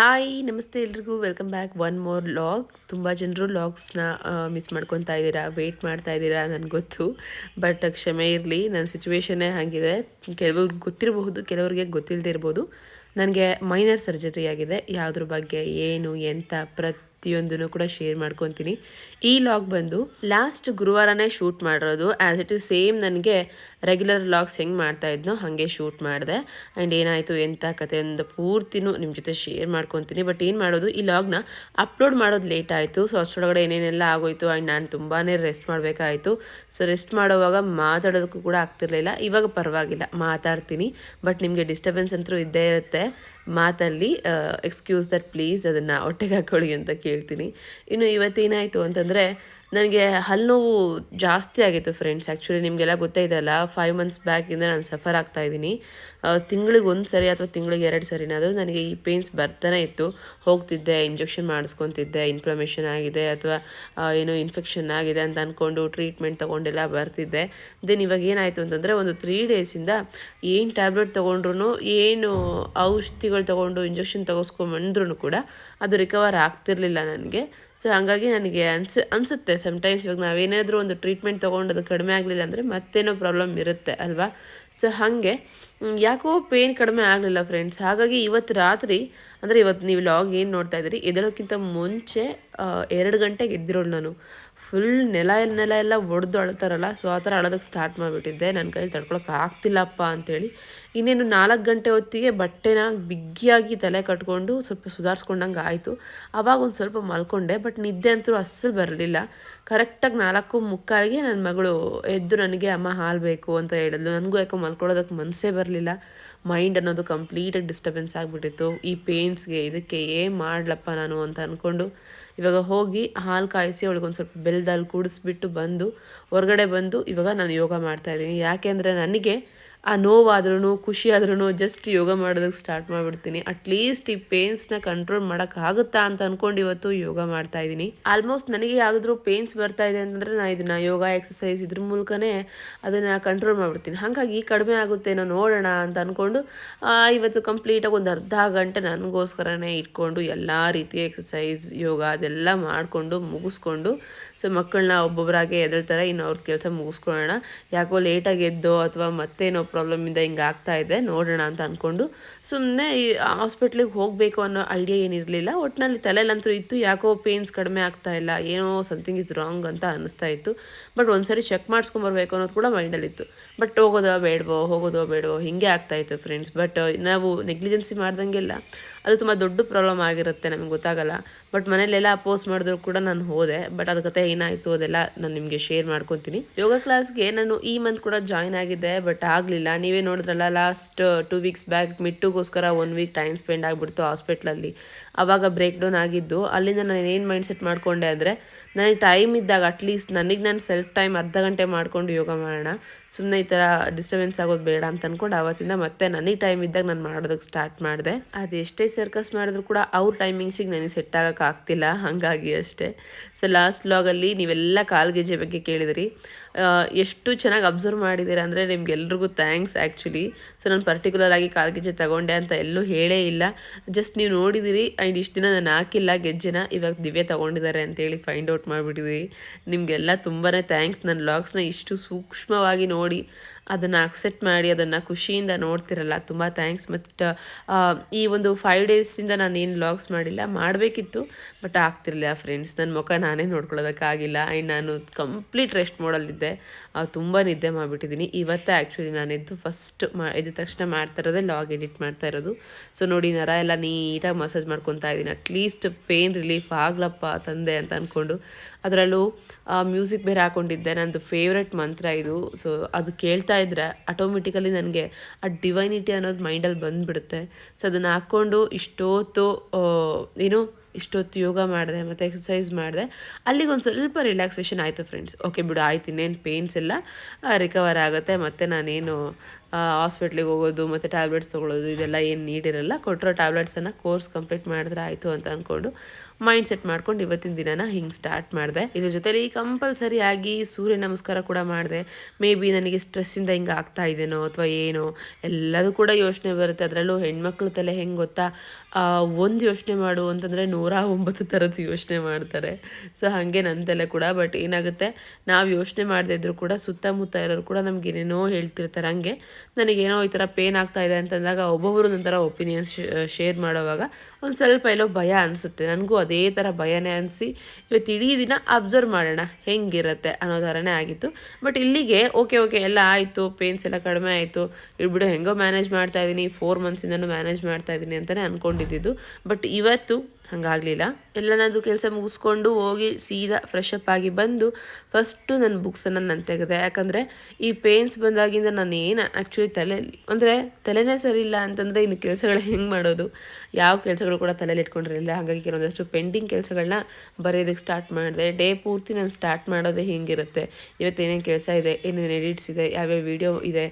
Hi ನಮಸ್ತೆ ಎಲ್ರಿಗೂ. Welcome back one more vlog ತುಂಬ ಜನರು ಲಾಗ್ಸ್ನ ಮಿಸ್ ಮಾಡ್ಕೊತಾ ಇದ್ದೀರಾ ವೆಯ್ಟ್ ಮಾಡ್ತಾ ಇದ್ದೀರಾ ನನಗೆ ಗೊತ್ತು. ಬಟ್ ಕ್ಷಮೆ ಇರಲಿ ನನ್ನ ಸಿಚುವೇಶನ್ನೇ ಹಾಗಿದೆ. ಕೆಲವ್ರಿಗೆ ಗೊತ್ತಿರಬಹುದು, ಕೆಲವರಿಗೆ ಗೊತ್ತಿಲ್ಲದೆ ಇರ್ಬೋದು. ನನಗೆ ಮೈನರ್ ಸರ್ಜರಿ ಆಗಿದೆ. ಯಾವುದ್ರ ಬಗ್ಗೆ, ಏನು, ಎಂತ ಪ್ರತಿಯೊಂದನ್ನು ಕೂಡ ಶೇರ್ ಮಾಡ್ಕೊತೀನಿ. ಈ ಲಾಗ್ ಬಂದು ಲಾಸ್ಟ್ ಗುರುವಾರನೇ ಶೂಟ್ ಮಾಡಿರೋದು. ಆ್ಯಸ್ ಇಟ್ ಇಸ್ ಸೇಮ್ ನನಗೆ ರೆಗ್ಯುಲರ್ ವ್ಲಾಗ್ಸ್ ಹೆಂಗೆ ಮಾಡ್ತಾ ಇದ್ನೋ ಹಾಗೆ ಶೂಟ್ ಮಾಡಿದೆ. ಆ್ಯಂಡ್ ಏನಾಯಿತು ಎಂಥ ಕತೆ ಒಂದು ಪೂರ್ತಿನೂ ನಿಮ್ಮ ಜೊತೆ ಶೇರ್ ಮಾಡ್ಕೊತೀನಿ. ಬಟ್ ಏನು ಮಾಡೋದು, ಈ ಲಾಗ್ನ ಅಪ್ಲೋಡ್ ಮಾಡೋದು ಲೇಟ್ ಆಯಿತು. ಸೊ ಅಷ್ಟರೊಳಗಡೆ ಏನೇನೆಲ್ಲ ಆಗೋಯ್ತು ಆ್ಯಂಡ್ ನಾನು ತುಂಬಾ ರೆಸ್ಟ್ ಮಾಡಬೇಕಾಯಿತು. ಸೊ ರೆಸ್ಟ್ ಮಾಡೋವಾಗ ಮಾತಾಡೋದಕ್ಕೂ ಕೂಡ ಆಗ್ತಿರ್ಲಿಲ್ಲ. ಇವಾಗ ಪರವಾಗಿಲ್ಲ, ಮಾತಾಡ್ತೀನಿ. ಬಟ್ ನಿಮಗೆ ಡಿಸ್ಟರ್ಬೆನ್ಸ್ ಅಂತೂ ಇದ್ದೇ ಇರುತ್ತೆ. ಮಾತಲ್ಲಿ ಎಕ್ಸ್ಕ್ಯೂಸ್ ದಟ್ ಪ್ಲೀಸ್ ಅದನ್ನು ಹೊಟ್ಟೆಗೆ ಹಾಕೊಳ್ಳಿ ಅಂತ ಕೇಳ್ತೀನಿ. ಇನ್ನು ಇವತ್ತೇನಾಯಿತು ಅಂತಂದರೆ ನನಗೆ ಹಲ್ಲು ನೋವು ಜಾಸ್ತಿ ಆಗಿತ್ತು ಫ್ರೆಂಡ್ಸ್ ಆ್ಯಕ್ಚುಲಿ ನಿಮಗೆಲ್ಲ ಗೊತ್ತೇ ಇದೆಯಲ್ಲ ಫೈವ್ ಮಂತ್ಸ್ ಬ್ಯಾಕಿಂದ ನಾನು ಸಫರ್ ಆಗ್ತಾ ಇದ್ದೀನಿ. ತಿಂಗಳಿಗೆ ಒಂದು ಸರಿ ಅಥವಾ ತಿಂಗಳಿಗೆ ಎರಡು ಸರಿನಾದರೂ ನನಗೆ ಈ ಪೇನ್ಸ್ ಬರ್ತಾನೆ ಇತ್ತು. ಹೋಗ್ತಿದ್ದೆ ಇಂಜೆಕ್ಷನ್ ಮಾಡಿಸ್ಕೊತಿದ್ದೆ ಇನ್ಫ್ಲಮೇಷನ್ ಆಗಿದೆ ಅಥವಾ ಏನೋ ಇನ್ಫೆಕ್ಷನ್ ಆಗಿದೆ ಅಂತ ಅಂದ್ಕೊಂಡು ಟ್ರೀಟ್ಮೆಂಟ್ ತೊಗೊಂಡೆಲ್ಲ ಬರ್ತಿದ್ದೆ. ದೆನ್ ಇವಾಗ ಏನಾಯಿತು ಅಂತಂದರೆ ಒಂದು ತ್ರೀ ಡೇಸಿಂದ ಏನು ಟ್ಯಾಬ್ಲೆಟ್ ತೊಗೊಂಡ್ರು ಏನು ಔಷಧಿಗಳು ತೊಗೊಂಡು ಇಂಜೆಕ್ಷನ್ ತಗೋಸ್ಕೊಂಬಂದ್ರೂ ಕೂಡ ಅದು ರಿಕವರ್ ಆಗ್ತಿರ್ಲಿಲ್ಲ ನನಗೆ. ಸೊ ಹಾಗಾಗಿ ನನಗೆ ಅನ್ಸ, ಅನಿಸುತ್ತೆ ಸಮ್ಟೈಮ್ಸ್ ಇವಾಗ ನಾವೇನಾದರೂ ಒಂದು ಟ್ರೀಟ್ಮೆಂಟ್ ತೊಗೊಂಡು ಅದು ಕಡಿಮೆ ಆಗಲಿಲ್ಲ ಅಂದರೆ ಮತ್ತೇನೋ ಪ್ರಾಬ್ಲಮ್ ಇರುತ್ತೆ ಅಲ್ವಾ? ಸೊ ಹಾಗೆ ಯಾಕೋ ಪೇನ್ ಕಡಿಮೆ ಆಗಲಿಲ್ಲ ಫ್ರೆಂಡ್ಸ್ ಹಾಗಾಗಿ ಇವತ್ತು ರಾತ್ರಿ, ಅಂದರೆ ಇವತ್ತು ನೀವು ಲಾಗ್ ಏನು ನೋಡ್ತಾ ಇದ್ದೀರಿ ಇದಕ್ಕಿಂತ ಮುಂಚೆ ಎರಡು ಗಂಟೆಗೆ ಎದ್ದಿರೋಳು ನಾನು. ಫುಲ್ ನೆಲ ನೆಲ ಎಲ್ಲ ಒಡೆದು ಅಳ್ತಾರಲ್ಲ ಸೊ ಆ ಥರ ಅಳೋದಕ್ಕೆ ಸ್ಟಾರ್ಟ್ ಮಾಡಿಬಿಟ್ಟಿದ್ದೆ. ನನ್ನ ಕೈಲಿ ತಡ್ಕೊಳಕ್ಕೆ ಆಗ್ತಿಲ್ಲಪ್ಪ ಅಂತೇಳಿ. ಇನ್ನೇನು ನಾಲ್ಕು ಗಂಟೆ ಹೊತ್ತಿಗೆ ಬಟ್ಟೆನ ಬಿಗ್ಗಿಯಾಗಿ ತಲೆ ಕಟ್ಕೊಂಡು ಸ್ವಲ್ಪ ಸುಧಾರಿಸ್ಕೊಂಡಂಗೆ ಆಯಿತು. ಆವಾಗ ಒಂದು ಸ್ವಲ್ಪ ಮಲ್ಕೊಂಡೆ ಬಟ್ ನಿದ್ದೆ ಅಂತೂ ಅಸ್ಸಲು ಬರಲಿಲ್ಲ. ಕರೆಕ್ಟಾಗಿ ನಾಲ್ಕು ಮುಕ್ಕಾಲಿಗೆ ನನ್ನ ಮಗಳು ಎದ್ದು ನನಗೆ, ಅಮ್ಮ ಹಾಲು ಬೇಕು ಅಂತ ಹೇಳಿದ್ಲು. ನನಗೂ ಯಾಕೋ ಮಲ್ಕೊಳ್ಳೋದಕ್ಕೆ ಮನಸ್ಸೇ ಬರಲಿಲ್ಲ. ಮೈಂಡ್ ಅನ್ನೋದು ಕಂಪ್ಲೀಟಾಗಿ ಡಿಸ್ಟರ್ಬೆನ್ಸ್ ಆಗಿಬಿಟ್ಟಿತ್ತು. ಈ ಪೇನ್ಸ್ಗೆ ಇದಕ್ಕೆ ಏನು ಮಾಡ್ಲಪ್ಪ ನಾನು ಅಂತ ಅಂದ್ಕೊಂಡು ಇವಾಗ ಹೋಗಿ ಹಾಲು ಕಾಯಿಸಿ ಅವಳಿಗೊಂದು ಸ್ವಲ್ಪ ಬೆಲ್ದಲ್ಲಿ ಕೂಡಿಸ್ಬಿಟ್ಟು ಬಂದು, ಹೊರಗಡೆ ಬಂದು ಇವಾಗ ನಾನು ಯೋಗ ಮಾಡ್ತಾಯಿದ್ದೀನಿ ಯಾಕೆಂದರೆ ನನಗೆ ಆ ನೋವಾದ್ರೂ ಖುಷಿಯಾದ್ರೂ ಜಸ್ಟ್ ಯೋಗ ಮಾಡೋದಕ್ಕೆ ಸ್ಟಾರ್ಟ್ ಮಾಡಿಬಿಡ್ತೀನಿ. ಅಟ್ಲೀಸ್ಟ್ ಈ ಪೇನ್ಸ್ನ ಕಂಟ್ರೋಲ್ ಮಾಡೋಕ್ಕಾಗುತ್ತಾ ಅಂತ ಅಂದ್ಕೊಂಡು ಇವತ್ತು ಯೋಗ ಮಾಡ್ತಾ ಇದ್ದೀನಿ. ಆಲ್ಮೋಸ್ಟ್ ನನಗೆ ಯಾವುದಾದ್ರೂ ಪೇನ್ಸ್ ಬರ್ತಾ ಇದೆ ಅಂತಂದರೆ ನಾನು ಇದನ್ನು ಯೋಗ ಎಕ್ಸಸೈಸ್ ಇದ್ರ ಮೂಲಕನೇ ಅದನ್ನು ಕಂಟ್ರೋಲ್ ಮಾಡಿಬಿಡ್ತೀನಿ. ಹಾಗಾಗಿ ಕಡಿಮೆ ಆಗುತ್ತೇನೋ ನೋಡೋಣ ಅಂತ ಅಂದ್ಕೊಂಡು ಇವತ್ತು ಕಂಪ್ಲೀಟಾಗಿ ಒಂದು ಅರ್ಧ ಗಂಟೆ ನನಗೋಸ್ಕರನೇ ಇಟ್ಕೊಂಡು ಎಲ್ಲ ರೀತಿಯ ಎಕ್ಸಸೈಸ್ ಯೋಗ ಅದೆಲ್ಲ ಮಾಡಿಕೊಂಡು ಮುಗಿಸ್ಕೊಂಡು, ಸೊ ಮಕ್ಕಳನ್ನ ಒಬ್ಬೊಬ್ಬರಾಗೆ ಎದಳ್ತಾರೆ, ಇನ್ನು ಅವ್ರ ಕೆಲಸ ಮುಗಿಸ್ಕೊಳ್ಳೋಣ. ಯಾಕೋ ಲೇಟಾಗಿ ಎದ್ದೋ ಅಥವಾ ಮತ್ತೇನೋ ಪ್ರಾಬ್ಲಮಿಂದ ಹಿಂಗೆ ಆಗ್ತಾ ಇದೆ, ನೋಡೋಣ ಅಂತ ಅಂದ್ಕೊಂಡು ಸುಮ್ಮನೆ ಈ ಹಾಸ್ಪಿಟ್ಲಿಗೆ ಹೋಗಬೇಕು ಅನ್ನೋ ಐಡಿಯಾ ಏನಿರಲಿಲ್ಲ ಒಟ್ಟಿನಲ್ಲಿ ತಲೆಯಲ್ಲಂತೂ ಇತ್ತು, ಯಾಕೋ ಪೇನ್ಸ್ ಕಡಿಮೆ ಆಗ್ತಾ ಇಲ್ಲ, ಏನೋ ಸಮಥಿಂಗ್ ಇಸ್ ರಾಂಗ್ ಅಂತ ಅನ್ನಿಸ್ತಾ ಇತ್ತು. ಬಟ್ ಒಂದ್ಸರಿ ಚೆಕ್ ಮಾಡಿಸ್ಕೊಂಬರ್ಬೇಕು ಅನ್ನೋದು ಕೂಡ ಮೈಂಡಲ್ಲಿತ್ತು ಬಟ್ ಹೋಗೋದೋ ಬೇಡವೋ ಹೋಗೋದೋ ಬೇಡವೋ, ಹೀಗೆ ಆಗ್ತಾಯಿತ್ತು ಫ್ರೆಂಡ್ಸ್ ಬಟ್ ನಾವು ನೆಗ್ಲಿಜೆನ್ಸಿ ಮಾಡ್ದಂಗೆಲ್ಲ. ಅದು ತುಂಬ ದೊಡ್ಡ ಪ್ರಾಬ್ಲಮ್ ಆಗಿರುತ್ತೆ ನಮಗೆ ಗೊತ್ತಾಗಲ್ಲ. ಬಟ್ ಮನೇಲೆಲ್ಲ ಅಪೋಸ್ ಮಾಡಿದ್ರು ಕೂಡ ನಾನು ಹೋದೆ. ಬಟ್ ಅದ್ರ ಕತೆ ಏನಾಯಿತು ಅದೆಲ್ಲ ನಾನು ನಿಮಗೆ ಶೇರ್ ಮಾಡ್ಕೊತೀನಿ. ಯೋಗ ಕ್ಲಾಸ್ಗೆ ನಾನು ಈ ಮಂತ್ ಕೂಡ ಜಾಯ್ನ್ ಆಗಿದ್ದೆ ಬಟ್ ಆಗಲಿಲ್ಲ. ನೀವೇ ನೋಡಿದ್ರಲ್ಲ ಲಾಸ್ಟ್ ಟೂ ವೀಕ್ಸ್ ಬ್ಯಾಕ್ ಮಿಟ್ಟುಗೋಸ್ಕರ ಒನ್ ವೀಕ್ ಟೈಮ್ ಸ್ಪೆಂಡ್ ಆಗಿಬಿಡ್ತು ಹಾಸ್ಪಿಟ್ಲಲ್ಲಿ ಆವಾಗ ಬ್ರೇಕ್ ಡೌನ್ ಆಗಿದ್ದು. ಅಲ್ಲಿಂದ ನಾನು ಏನು ಮೈಂಡ್ ಸೆಟ್ ಮಾಡಿಕೊಂಡೆ ಅಂದರೆ, ನನಗೆ ಟೈಮ್ ಇದ್ದಾಗ ಅಟ್ಲೀಸ್ಟ್ ನನಗೆ ನಾನು ಸೆಲ್ಫ್ ಟೈಮ್ ಅರ್ಧ ಗಂಟೆ ಮಾಡಿಕೊಂಡು ಯೋಗ ಮಾಡೋಣ. ಸುಮ್ಮನೆ ಈ ಥರ ಡಿಸ್ಟರ್ಬೆನ್ಸ್ ಆಗೋದು ಬೇಡ ಅಂತ ಅಂದ್ಕೊಂಡು ಆವತ್ತಿಂದ ಮತ್ತೆ ನನಗೆ ಟೈಮ್ ಇದ್ದಾಗ ನಾನು ಮಾಡೋದಕ್ಕೆ ಸ್ಟಾರ್ಟ್ ಮಾಡಿದೆ. ಅದು ಎಷ್ಟೇ ಸರ್ಕಸ್ ಮಾಡಿದ್ರು ಕೂಡ ಅವ್ರ ಟೈಮಿಂಗ್ಸಿಗೆ ನನಗೆ ಸೆಟ್ ಆಗೋಕೆ ಆಗ್ತಿಲ್ಲ. ಹಾಗಾಗಿ ಅಷ್ಟೇ. ಸೊ ಲಾಸ್ಟ್ ಲಾಗಲ್ಲಿ ನೀವೆಲ್ಲ ಕಾಲ್ಗೆಜ್ಜೆ ಬಗ್ಗೆ ಕೇಳಿದಿರಿ. ಎಷ್ಟು ಚೆನ್ನಾಗಿ ಅಬ್ಸರ್ವ್ ಮಾಡಿದ್ದೀರಾ ಅಂದರೆ ನಿಮ್ಗೆಲ್ರಿಗೂ ಥ್ಯಾಂಕ್ಸ್ ಆ್ಯಕ್ಚುಲಿ ಸೊ ನಾನು ಪರ್ಟಿಕ್ಯುಲರ್ ಆಗಿ ಕಾಲು ಗೆಜ್ಜೆ ತಗೊಂಡೆ ಅಂತ ಎಲ್ಲೂ ಹೇಳೇ ಇಲ್ಲ. ಜಸ್ಟ್ ನೀವು ನೋಡಿದಿರಿ ಆ್ಯಂಡ್ ಇಷ್ಟು ದಿನ ನಾನು ಹಾಕಿಲ್ಲ ಗೆಜ್ಜೆನ. ಇವಾಗ ದಿವ್ಯ ತೊಗೊಂಡಿದ್ದಾರೆ ಅಂತೇಳಿ ಫೈಂಡ್ ಔಟ್ ಮಾಡಿಬಿಟ್ಟಿದ್ದೀರಿ ನಿಮಗೆಲ್ಲ ತುಂಬಾ ಥ್ಯಾಂಕ್ಸ್ ನನ್ನ ಲಾಗ್ಸ್ನ ಇಷ್ಟು ಸೂಕ್ಷ್ಮವಾಗಿ ನೋಡಿ ಅದನ್ನು ಅಕ್ಸೆಪ್ಟ್ ಮಾಡಿ ಅದನ್ನು ಖುಷಿಯಿಂದ ನೋಡ್ತಿರಲ್ಲ. ತುಂಬ ಥ್ಯಾಂಕ್ಸ್ ಮತ್ತು ಈ ಒಂದು ಫೈವ್ ಡೇಸಿಂದ ನಾನು ಏನು ಲಾಗ್ಸ್ ಮಾಡಿಲ್ಲ. ಮಾಡಬೇಕಿತ್ತು ಬಟ್ ಆಗ್ತಿರಲಿಲ್ಲ ಫ್ರೆಂಡ್ಸ್ ನನ್ನ ಮುಖ ನಾನೇ ನೋಡ್ಕೊಳ್ಳೋದಕ್ಕಾಗಿಲ್ಲ ಆ್ಯಂಡ್ ನಾನು ಕಂಪ್ಲೀಟ್ ರೆಸ್ಟ್ ಮಾಡಲ್ಲಿದ್ದೆ ತುಂಬ ನಿದ್ದೆ ಮಾಡಿಬಿಟ್ಟಿದ್ದೀನಿ ಇವತ್ತೇ ಆ್ಯಕ್ಚುಲಿ ನಾನು ಎದ್ದು ಫಸ್ಟ್ ಮಾ, ಎದ್ದ ತಕ್ಷಣ ಮಾಡ್ತಾ ಇರೋದೇ ಲಾಗ್ ಎಡಿಟ್ ಮಾಡ್ತಾ ಇರೋದು. ಸೊ ನೋಡಿ ನರ, ಎಲ್ಲ ನೀಟಾಗಿ ಮಸಾಜ್ ಮಾಡ್ಕೊತಾ ಇದ್ದೀನಿ. ಅಟ್ಲೀಸ್ಟ್ ಪೇನ್ ರಿಲೀಫ್ ಆಗ್ಲಪ್ಪ ತಂದೆ ಅಂತ ಅಂದ್ಕೊಂಡು ಅದರಲ್ಲೂ ಮ್ಯೂಸಿಕ್ ಬೇರೆ ಹಾಕೊಂಡಿದ್ದೆ. ನನ್ನದು ಫೇವ್ರೆಟ್ ಮಂತ್ರ ಇದು. ಸೊ ಅದು ಕೇಳ್ತಾ ಇದ್ರೆ ಆಟೋಮೆಟಿಕಲಿ ನನಗೆ ಆ ಡಿವೈನಿಟಿ ಅನ್ನೋದು ಮೈಂಡಲ್ಲಿ ಬಂದುಬಿಡುತ್ತೆ. ಸೊ ಅದನ್ನು ಹಾಕ್ಕೊಂಡು ಇಷ್ಟೊತ್ತು ಏನು, ಇಷ್ಟೊತ್ತು ಯೋಗ ಮಾಡಿದೆ, ಮತ್ತು ಎಕ್ಸಸೈಸ್ ಮಾಡಿದೆ. ಅಲ್ಲಿಗೆ ಒಂದು ಸ್ವಲ್ಪ ರಿಲ್ಯಾಕ್ಸೇಷನ್ ಆಯಿತು ಫ್ರೆಂಡ್ಸ್ ಓಕೆ ಬಿಡು, ಆಯ್ತು, ಇನ್ನೇನು ಪೇನ್ಸ್ ಎಲ್ಲ ರಿಕವರ್ ಆಗುತ್ತೆ. ಮತ್ತು ನಾನೇನು ಹಾಸ್ಪಿಟ್ಲಿಗೆ ಹೋಗೋದು, ಮತ್ತು ಟ್ಯಾಬ್ಲೆಟ್ಸ್ ತೊಗೊಳ್ಳೋದು ಇದೆಲ್ಲ ಏನು ನೀಡಿರಲ್ಲ ಕೊಟ್ಟಿರೋ ಟ್ಯಾಬ್ಲೆಟ್ಸನ್ನು ಕೋರ್ಸ್ ಕಂಪ್ಲೀಟ್ ಮಾಡಿದ್ರೆ ಆಯಿತು ಅಂತ ಅಂದ್ಕೊಂಡು ಮೈಂಡ್ ಸೆಟ್ ಮಾಡ್ಕೊಂಡು ಇವತ್ತಿನ ದಿನನ ಹಿಂಗೆ ಸ್ಟಾರ್ಟ್ ಮಾಡಿದೆ. ಇದ್ರ ಜೊತೆಲಿ ಕಂಪಲ್ಸರಿ ಆಗಿ ಸೂರ್ಯ ನಮಸ್ಕಾರ ಕೂಡ ಮಾಡಿದೆ. ಮೇ ಬಿ ನನಗೆ ಸ್ಟ್ರೆಸ್ಸಿಂದ ಹಿಂಗೆ ಆಗ್ತಾ ಇದೇನೋ ಅಥವಾ ಏನೋ, ಎಲ್ಲದೂ ಕೂಡ ಯೋಚನೆ ಬರುತ್ತೆ. ಅದರಲ್ಲೂ ಹೆಣ್ಮಕ್ಳ ತಲೆ ಹೆಂಗೆ ಗೊತ್ತಾ? ಒಂದು ಯೋಚನೆ ಮಾಡು ಅಂತಂದರೆ ನೂರ ಒಂಬತ್ತು ಥರದ್ದು ಯೋಚನೆ ಮಾಡ್ತಾರೆ. ಸೊ ಹಾಗೆ ನನ್ನ ತಲೆ ಕೂಡ ಬಟ್ ಏನಾಗುತ್ತೆ, ನಾವು ಯೋಚನೆ ಮಾಡದೇ ಇದ್ದರೂ ಕೂಡ, ಸುತ್ತಮುತ್ತ ಇರೋರು ಕೂಡ ನಮಗೇನೇನೋ ಹೇಳ್ತಿರ್ತಾರೆ. ಹಂಗೆ ನನಗೇನೋ ಈ ಥರ ಪೇನ್ ಆಗ್ತಾ ಇದೆ ಅಂತಂದಾಗ ಒಬ್ಬೊಬ್ಬರು ನಂತರ ಒಪಿನಿಯನ್ಸ್ ಶೇರ್ ಮಾಡೋವಾಗ ಒಂದು ಸ್ವಲ್ಪ ಎಲ್ಲೋ ಭಯ ಅನಿಸುತ್ತೆ. ನನಗೂ ಅದೇ ಥರ ಭಯನೇ ಅನಿಸಿ ಇವತ್ತು ಇಡೀ ದಿನ ಅಬ್ಸರ್ವ್ ಮಾಡೋಣ ಹೆಂಗಿರುತ್ತೆ ಅನ್ನೋ ಥರನೇ ಆಗಿತ್ತು. ಬಟ್ ಇಲ್ಲಿಗೆ ಓಕೆ ಓಕೆ ಎಲ್ಲ ಆಯಿತು ಪೇನ್ಸ್ ಎಲ್ಲ ಕಡಿಮೆ ಆಯಿತು. ಇಡ್ಬಿಡು ಹೆಂಗೋ ಮ್ಯಾನೇಜ್ ಮಾಡ್ತಾ ಇದ್ದೀನಿ ಫೋರ್ ಮಂತ್ಸಿಂದನೂ ಮ್ಯಾನೇಜ್ ಮಾಡ್ತಾ ಇದ್ದೀನಿ ಅಂತಲೇ ಅಂದ್ಕೊಂಡಿದ್ದು ಬಟ್ ಇವತ್ತು ಹಾಗಾಗಲಿಲ್ಲ. ಎಲ್ಲನದು ಕೆಲಸ ಮುಗಿಸ್ಕೊಂಡು ಹೋಗಿ ಸೀದಾ ಫ್ರೆಶ್ ಅಪ್ ಆಗಿ ಬಂದು ಫಸ್ಟು ನನ್ನ ಬುಕ್ಸನ್ನು ನಾನು ತೆಗೆದೆ. ಯಾಕಂದರೆ ಈ ಪೇನ್ಸ್ ಬಂದಾಗಿಂದ ನಾನು ಏನು ಆ್ಯಕ್ಚುಲಿ ತಲೆ ಅಂದರೆ ತಲೆನೇ ಸರಿ ಇಲ್ಲ ಅಂತಂದರೆ ಇನ್ನು ಕೆಲಸಗಳು ಹೆಂಗೆ ಮಾಡೋದು? ಯಾವ ಕೆಲಸಗಳು ಕೂಡ ತಲೆಯಲ್ಲಿ ಇಟ್ಕೊಂಡಿರಲಿಲ್ಲ. ಹಾಗಾಗಿ ಕೆಲವೊಂದಷ್ಟು ಪೆಂಡಿಂಗ್ ಕೆಲಸಗಳನ್ನ ಬರೆಯೋದಕ್ಕೆ ಸ್ಟಾರ್ಟ್ ಮಾಡಿದೆ. ಡೇ ಪೂರ್ತಿ ನಾನು ಸ್ಟಾರ್ಟ್ ಮಾಡೋದೇ ಹೇಗಿರುತ್ತೆ? ಇವತ್ತು ಏನೇನು ಕೆಲಸ ಇದೆ? ಏನೇನು ಎಡಿಟ್ಸ್ ಇದೆ? ಯಾವ್ಯಾವ ವೀಡಿಯೋ ಇದೆ?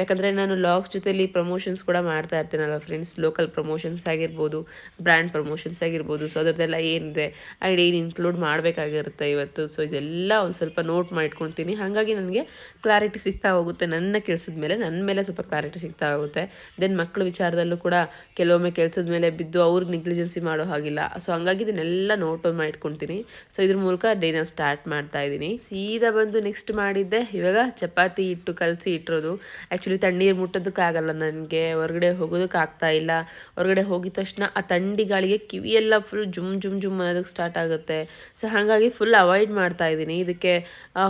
ಯಾಕಂದರೆ ನಾನು ಲಾಗ್ಸ್ ಜೊತೆಲಿ ಪ್ರಮೋಷನ್ಸ್ ಕೂಡ ಮಾಡ್ತಾ ಇರ್ತೀನಲ್ಲ ಫ್ರೆಂಡ್ಸ್ ಲೋಕಲ್ ಪ್ರಮೋಷನ್ಸ್ ಆಗಿರ್ಬೋದು ಬ್ರ್ಯಾಂಡ್ ಪ್ರಮೋಷನ್ಸ್ ಆಗಿರ್ಬೋದು. ಸೊ ಅದರದ್ದೆಲ್ಲ ಏನಿದೆ? ಐಡಿ ಏನು ಇನ್ಕ್ಲೂಡ್ ಮಾಡಬೇಕಾಗಿರುತ್ತೆ ಇವತ್ತು. ಸೊ ಇದೆಲ್ಲ ಒಂದು ಸ್ವಲ್ಪ ನೋಟ್ ಮಾಡ್ಕೊಳ್ತೀನಿ ಹಾಗಾಗಿ ನನಗೆ ಕ್ಲಾರಿಟಿ ಸಿಗ್ತಾ ಹೋಗುತ್ತೆ ನನ್ನ ಕೆಲಸದ ಮೇಲೆ. ನನ್ನ ಮೇಲೆ ಸ್ವಲ್ಪ ಕ್ಲಾರಿಟಿ ಸಿಗ್ತಾ ಹೋಗುತ್ತೆ. ದೆನ್ ಮಕ್ಕಳ ವಿಚಾರದಲ್ಲೂ ಕೂಡ ಕೆಲವೊಮ್ಮೆ ಕೆಲಸದ ಮೇಲೆ ಬಿದ್ದು ಅವ್ರಿಗೆ ನೆಗ್ಲಿಜೆನ್ಸಿ ಮಾಡೋ ಹಾಗಿಲ್ಲ. ಸೊ ಹಂಗಾಗಿ ಇದನ್ನೆಲ್ಲ ನೋಟ್ ಮಾಡಿಟ್ಕೊಳ್ತೀನಿ ಸೊ ಇದ್ರ ಮೂಲಕ ಡೇನ ಸ್ಟಾರ್ಟ್ ಮಾಡ್ತಾ ಇದ್ದೀನಿ. ಸೀದಾ ಬಂದು ನೆಕ್ಸ್ಟ್ ಮಾಡಿದ್ದೆ. ಇವಾಗ ಚಪಾತಿ ಇಟ್ಟು ಕಲಸಿ ಇಟ್ಟಿರೋದು. ಆ್ಯಕ್ಚುಲಿ ತಣ್ಣೀರು ಮುಟ್ಟೋದಕ್ಕಾಗಲ್ಲ ನನಗೆ. ಹೊರಗಡೆ ಹೋಗೋದಕ್ಕಾಗ್ತಾ ಇಲ್ಲ. ಹೊರಗಡೆ ಹೋಗಿದ ತಕ್ಷಣ ಆ ತಂಡಿ ಗಾಳಿಗೆ ಕಿವಿಯೆಲ್ಲ ಫುಲ್ ಜುಮ್ ಜುಮ್ ಜುಮ್ ಅನ್ನೋದಕ್ಕೆ ಸ್ಟಾರ್ಟ್ ಆಗುತ್ತೆ. ಸೊ ಹಾಗಾಗಿ ಫುಲ್ ಅವಾಯ್ಡ್ ಮಾಡ್ತಾ ಇದ್ದೀನಿ. ಇದಕ್ಕೆ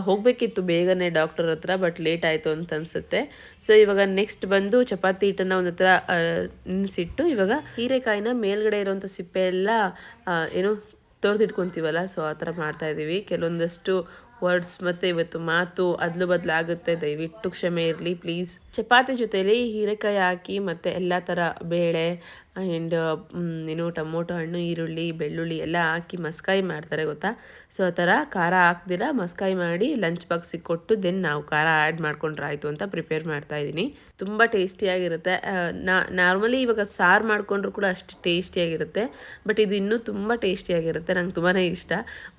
ಹೋಗಬೇಕಿತ್ತು ಬೇಗನೆ ಡಾಕ್ಟರ್ ಹತ್ರ ಬಟ್ ಲೇಟ್ ಆಯಿತು ಅಂತ ಅನಿಸುತ್ತೆ. ಸೊ ಇವಾಗ ನೆಕ್ಸ್ಟ್ ಬಂದು ಚಪಾತಿ ಹಿಟ್ಟನ್ನು ಒಂದು ಹತ್ರ ನಿಲ್ಲಿಸಿಟ್ಟು ಇವಾಗ ಹೀರೆಕಾಯಿನ ಮೇಲ್ಗಡೆ ಇರೋವಂಥ ಸಿಪ್ಪೆ ಎಲ್ಲ ಏನು ತೊರೆದಿಟ್ಕೊತೀವಲ್ಲ ಸೊ ಆ ಥರ ಮಾಡ್ತಾಯಿದ್ದೀವಿ ಕೆಲವೊಂದಷ್ಟು ವರ್ಡ್ಸ್ ಮತ್ತು ಇವತ್ತು ಮಾತು ಅದ್ಲು ಬದಲಾಗುತ್ತೆ. ದಯವಿಟ್ಟು ಕ್ಷಮೆ ಇರಲಿ ಪ್ಲೀಸ್ ಚಪಾತಿ ಜೊತೆಯಲ್ಲಿ ಹೀರೆಕಾಯಿ ಹಾಕಿ ಮತ್ತು ಎಲ್ಲ ಥರ ಬೇಳೆ ಆ್ಯಂಡ್ ಏನು ಟೊಮೊಟೊ, ಹಣ್ಣು, ಈರುಳ್ಳಿ, ಬೆಳ್ಳುಳ್ಳಿ ಎಲ್ಲ ಹಾಕಿ ಮಸ್ಕಾಯಿ ಮಾಡ್ತಾರೆ ಗೊತ್ತಾ? ಸೊ ಆ ಥರ ಖಾರ ಹಾಕ್ದಿರ ಮಸ್ಕಾಯಿ ಮಾಡಿ ಲಂಚ್ ಬಾಕ್ಸಿಗೆ ಕೊಟ್ಟು ದೆನ್ ನಾವು ಖಾರ ಆ್ಯಡ್ ಮಾಡ್ಕೊಂಡ್ರೆ ಆಯಿತು ಅಂತ ಪ್ರಿಪೇರ್ ಮಾಡ್ತಾ ಇದ್ದೀನಿ. ತುಂಬ ಟೇಸ್ಟಿಯಾಗಿರುತ್ತೆ ನಾರ್ಮಲಿ ಇವಾಗ ಸಾರು ಮಾಡಿಕೊಂಡ್ರು ಕೂಡ ಅಷ್ಟು ಟೇಸ್ಟಿಯಾಗಿರುತ್ತೆ ಬಟ್ ಇದು ಇನ್ನೂ ತುಂಬ ಟೇಸ್ಟಿಯಾಗಿರುತ್ತೆ ನಂಗೆ ತುಂಬಾ ಇಷ್ಟ.